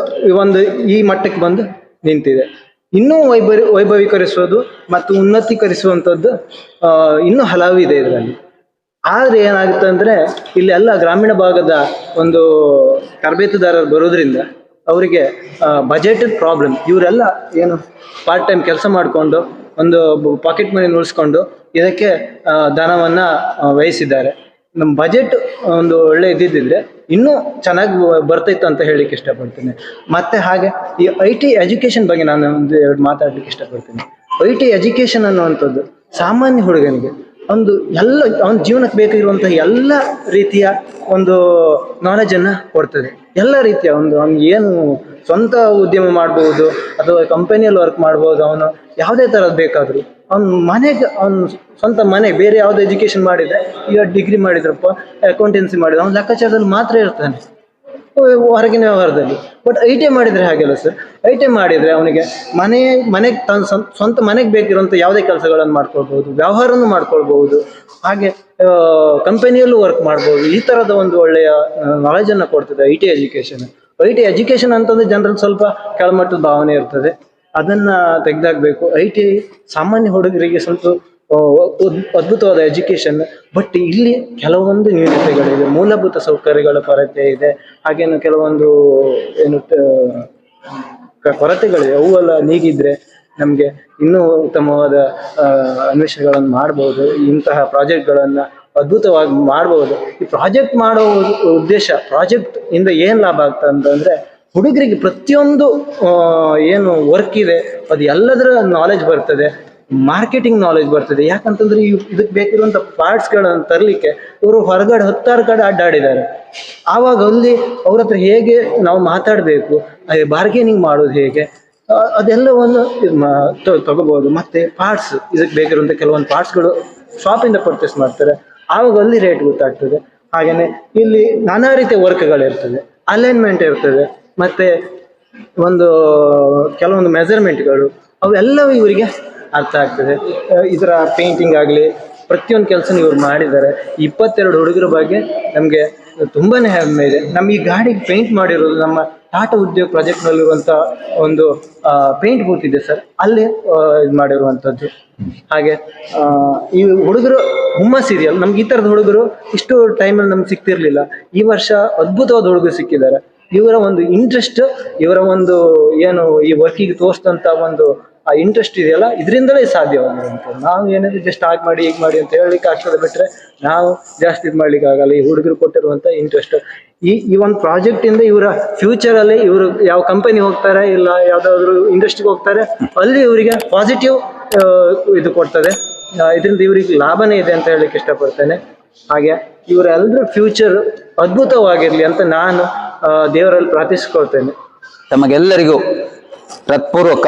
ಒಂದು ಈ ಮಟ್ಟಕ್ಕೆ ಬಂದು ನಿಂತಿದೆ. ಇನ್ನೂ ವೈಭ ವೈಭವೀಕರಿಸೋದು ಮತ್ತು ಉನ್ನತೀಕರಿಸುವಂಥದ್ದು ಇನ್ನೂ ಹಲವು ಇದೆ ಇದರಲ್ಲಿ. ಆದರೆ ಏನಾಗುತ್ತೆ ಅಂದರೆ, ಇಲ್ಲಿ ಗ್ರಾಮೀಣ ಭಾಗದ ಒಂದು ತರಬೇತುದಾರರು ಬರೋದ್ರಿಂದ ಅವರಿಗೆ ಬಜೆಟ್ ಪ್ರಾಬ್ಲಮ್ ಇವರೆಲ್ಲ ಏನು ಪಾರ್ಟ್ ಟೈಮ್ ಕೆಲಸ ಮಾಡಿಕೊಂಡು, ಒಂದು ಪಾಕೆಟ್ ಮನಿ ಉಳಿಸ್ಕೊಂಡು ಇದಕ್ಕೆ ಧನವನ್ನು ವಹಿಸಿದ್ದಾರೆ. ನಮ್ಮ ಬಜೆಟ್ ಒಂದು ಒಳ್ಳೆ ಇದ್ದಿದ್ದರೆ ಇನ್ನೂ ಚೆನ್ನಾಗಿ ಬರ್ತೈತೆ ಅಂತ ಹೇಳಲಿಕ್ಕೆ ಇಷ್ಟಪಡ್ತೀನಿ. ಮತ್ತೆ ಹಾಗೆ, ಈ ಐ ಟಿ ಎಜುಕೇಶನ್ ಬಗ್ಗೆ ನಾನು ಒಂದು ಎರಡು ಮಾತಾಡ್ಲಿಕ್ಕೆ ಇಷ್ಟಪಡ್ತೀನಿ. ಐ ಟಿ ಎಜುಕೇಷನ್ ಅನ್ನುವಂಥದ್ದು ಸಾಮಾನ್ಯ ಹುಡುಗನಿಗೆ ಒಂದು ಎಲ್ಲ, ಅವನ ಜೀವನಕ್ಕೆ ಬೇಕಾಗಿರುವಂತಹ ಎಲ್ಲ ರೀತಿಯ ಒಂದು ನಾಲೆಜನ್ನು ಕೊಡ್ತದೆ. ಎಲ್ಲ ರೀತಿಯ ಒಂದು ಅವ್ನಿಗೆ ಏನು ಸ್ವಂತ ಉದ್ಯಮ ಮಾಡ್ಬೋದು ಅಥವಾ ಕಂಪನಿಯಲ್ಲಿ ವರ್ಕ್ ಮಾಡ್ಬೋದು ಅವನು, ಯಾವುದೇ ಥರದ್ದು ಬೇಕಾದರೂ. ಅವ್ನು ಮನೆಗೆ, ಅವ್ನು ಸ್ವಂತ ಮನೆ, ಬೇರೆ ಯಾವ್ದು ಎಜುಕೇಶನ್ ಮಾಡಿದ್ರೆ ಈಗ ಡಿಗ್ರಿ ಮಾಡಿದ್ರಪ್ಪ ಅಕೌಂಟೆನ್ಸಿ ಮಾಡಿದ್ರೆ, ಅವ್ನು ಲೆಕ್ಕಾಚಾರದಲ್ಲಿ ಮಾತ್ರ ಇರ್ತಾನೆ. ಹೊರಗಿನ ವ್ಯವಹಾರದಲ್ಲಿ. ಬಟ್ ಐ ಟಿ ಮಾಡಿದರೆ ಹಾಗೆಲ್ಲ ಸರ್ ಐ ಟಿ ಮಾಡಿದ್ರೆ ಅವನಿಗೆ ಮನೆ, ಮನೆಗೆ ತನ್ನ ಸ್ವಂತ ಮನೆಗೆ ಬೇಕಿರುವಂಥ ಯಾವುದೇ ಕೆಲಸಗಳನ್ನು ಮಾಡ್ಕೊಳ್ಬಹುದು ವ್ಯವಹಾರನೂ ಮಾಡ್ಕೊಳ್ಬಹುದು, ಹಾಗೆ ಕಂಪನಿಯಲ್ಲೂ ವರ್ಕ್ ಮಾಡ್ಬೋದು, ಈ ಥರದ ಒಂದು ಒಳ್ಳೆಯ ನಾಲೆಜನ್ನು ಕೊಡ್ತದೆ I T education I T education ಅಂತಂದ್ರೆ ಜನರಲ್ಲಿ ಸ್ವಲ್ಪ ಕೆಳಮಟ್ಟದ ಭಾವನೆ ಇರ್ತದೆ. ಅದನ್ನ ತೆಗೆದಾಕ್ಬೇಕು. ಐ ಟಿ ಸಾಮಾನ್ಯ ಹುಡುಗರಿಗೆ ಸ್ವಲ್ಪ ಅದ್ಭುತವಾದ ಎಜುಕೇಶನ್ ಬಟ್ ಇಲ್ಲಿ ಕೆಲವೊಂದು ನ್ಯೂನತೆಗಳಿದೆ ಮೂಲಭೂತ ಸೌಕರ್ಯಗಳ ಕೊರತೆ ಇದೆ. ಹಾಗೇನು ಕೆಲವೊಂದು, ಏನು ಕೊರತೆಗಳಿವೆ ಅವೆಲ್ಲ ನೀಗಿದ್ರೆ ನಮಗೆ ಇನ್ನೂ ಉತ್ತಮವಾದ ಅನ್ವೇಷಣೆಗಳನ್ನು ಮಾಡ್ಬೋದು. ಇಂತಹ ಪ್ರಾಜೆಕ್ಟ್ಗಳನ್ನು ಅದ್ಭುತವಾಗಿ ಮಾಡ್ಬೋದು. ಈ ಪ್ರಾಜೆಕ್ಟ್ ಮಾಡೋ ಉದ್ದೇಶ ಪ್ರಾಜೆಕ್ಟ್ ಇಂದ ಏನು ಲಾಭ ಆಗ್ತದೆ ಅಂತಂದರೆ ಹುಡುಗರಿಗೆ ಪ್ರತಿಯೊಂದು ಏನು ವರ್ಕ್ ಇದೆ, ಅದು ಎಲ್ಲದರ ನಾಲೆಜ್ ಬರ್ತದೆ. ಮಾರ್ಕೆಟಿಂಗ್ ನಾಲೆಜ್ ಬರ್ತದೆ. ಯಾಕಂತಂದ್ರೆ ಇದಕ್ಕೆ ಪಾರ್ಟ್ಸ್ ಪಾರ್ಟ್ಸ್ಗಳನ್ನು ತರಲಿಕ್ಕೆ ಇವರು ಹೊರಗಡೆ ಹತ್ತಾರು ಕಡೆ ಅಡ್ಡಾಡಿದ್ದಾರೆ. ಆವಾಗ ಅಲ್ಲಿ ಅವ್ರ ಹತ್ರ ಹೇಗೆ ನಾವು ಮಾತಾಡಬೇಕು ಬಾರ್ಗೇನಿಂಗ್ ಮಾಡೋದು ಹೇಗೆ ಅದೆಲ್ಲವನ್ನು ಇದ್ ತಗೋಬಹುದು. ಮತ್ತೆ ಪಾರ್ಟ್ಸ್ ಇದಕ್ಕೆ ಬೇಕಿರುವಂಥ ಕೆಲವೊಂದು ಪಾರ್ಟ್ಸ್ಗಳು ಶಾಪಿಂದ ಪರ್ಚೇಸ್ ಮಾಡ್ತಾರೆ. ಆವಾಗ ಅಲ್ಲಿ ರೇಟ್ ಗೊತ್ತಾಗ್ತದೆ. ಹಾಗೇನೆ ಇಲ್ಲಿ ನಾನಾ ರೀತಿಯ ವರ್ಕ್ಗಳಿರ್ತದೆ ಅಲೈನ್ಮೆಂಟ್ ಇರ್ತದೆ. ಮತ್ತೆ ಒಂದು ಕೆಲವೊಂದು ಮೆಜರ್ಮೆಂಟ್ಗಳು ಅವೆಲ್ಲವೂ ಇವರಿಗೆ ಅರ್ಥ ಆಗ್ತದೆ. ಇದರ ಪೇಂಟಿಂಗ್ ಆಗಲಿ, ಪ್ರತಿಯೊಂದು ಕೆಲಸ ಇವ್ರು ಮಾಡಿದ್ದಾರೆ. ಇಪ್ಪತ್ತೆರಡು ಹುಡುಗರ ಬಗ್ಗೆ ನಮಗೆ ತುಂಬಾನೇ ಹೆಮ್ಮೆ ಇದೆ. ನಮ್ಮ ಈ ಗಾಡಿಗೆ ಪೇಂಟ್ ಮಾಡಿರೋದು ನಮ್ಮ ಟಾಟಾ ಉದ್ಯೋಗ ಪ್ರಾಜೆಕ್ಟ್ನಲ್ಲಿರುವಂಥ ಒಂದು ಪೇಂಟ್ ಬೂತ್ ಇದೆ ಸರ್. ಅಲ್ಲಿ ಇದು ಮಾಡಿರುವಂಥದ್ದು ಹಾಗೆ ಈ ಹುಡುಗರು ಹುಮ್ಮಸ್ ಇದೆಯಲ್ಲ, ನಮ್ಗೆ ಈ ಥರದ ಹುಡುಗರು ಇಷ್ಟು ಟೈಮಲ್ಲಿ ನಮ್ಗೆ ಸಿಗ್ತಿರ್ಲಿಲ್ಲ ಈ ವರ್ಷ ಅದ್ಭುತವಾದ ಹುಡುಗರು ಸಿಕ್ಕಿದ್ದಾರೆ. ಇವರ ಒಂದು ಇಂಟ್ರೆಸ್ಟ್ ಇವರ ಒಂದು, ಏನು, ಈ ವರ್ಕಿಗೆ ತೋರಿಸಿದಂಥ ಒಂದು ಆ ಇಂಟ್ರೆಸ್ಟ್ ಇದೆಯಲ್ಲ, ಇದರಿಂದಲೇ ಸಾಧ್ಯವಾಗಿರುವಂಥದ್ದು ನಾವು ಏನಾದ್ರು ಜಸ್ಟ್ ಹಾಕಿ ಮಾಡಿ, ಹೀಗೆ ಮಾಡಿ ಅಂತ ಹೇಳಲಿಕ್ಕೆ ಆಗ್ತದೆ ಬಿಟ್ಟರೆ ನಾವು ಜಾಸ್ತಿ ಇದು ಮಾಡ್ಲಿಕ್ಕೆ ಆಗಲ್ಲ. ಈ ಹುಡುಗರು ಕೊಟ್ಟಿರುವಂಥ ಇಂಟ್ರೆಸ್ಟ್ ಈ ಈ ಒಂದು ಪ್ರಾಜೆಕ್ಟಿಂದ ಇವರ ಫ್ಯೂಚರಲ್ಲಿ ಇವರು ಯಾವ ಕಂಪನಿ ಹೋಗ್ತಾರೆ, ಇಲ್ಲ ಯಾವುದಾದ್ರು ಇಂಡಸ್ಟ್ರಿಗೆ ಹೋಗ್ತಾರೆ, ಅಲ್ಲಿ ಇವರಿಗೆ ಪಾಸಿಟಿವ್ ಇದು ಕೊಡ್ತದೆ. ಇದರಿಂದ ಇವರಿಗೆ ಲಾಭನೇ ಇದೆ ಅಂತ ಹೇಳಲಿಕ್ಕೆ ಇಷ್ಟಪಡ್ತೇನೆ. ಹಾಗೆ ಇವರೆಲ್ಲರ ಫ್ಯೂಚರ್ ಅದ್ಭುತವಾಗಿರಲಿ ಅಂತ ನಾನು ದೇವರಲ್ಲಿ ಪ್ರಾರ್ಥಿಸ್ಕೊಳ್ತೇನೆ. ತಮಗೆಲ್ಲರಿಗೂ ಹೃತ್ಪೂರ್ವಕ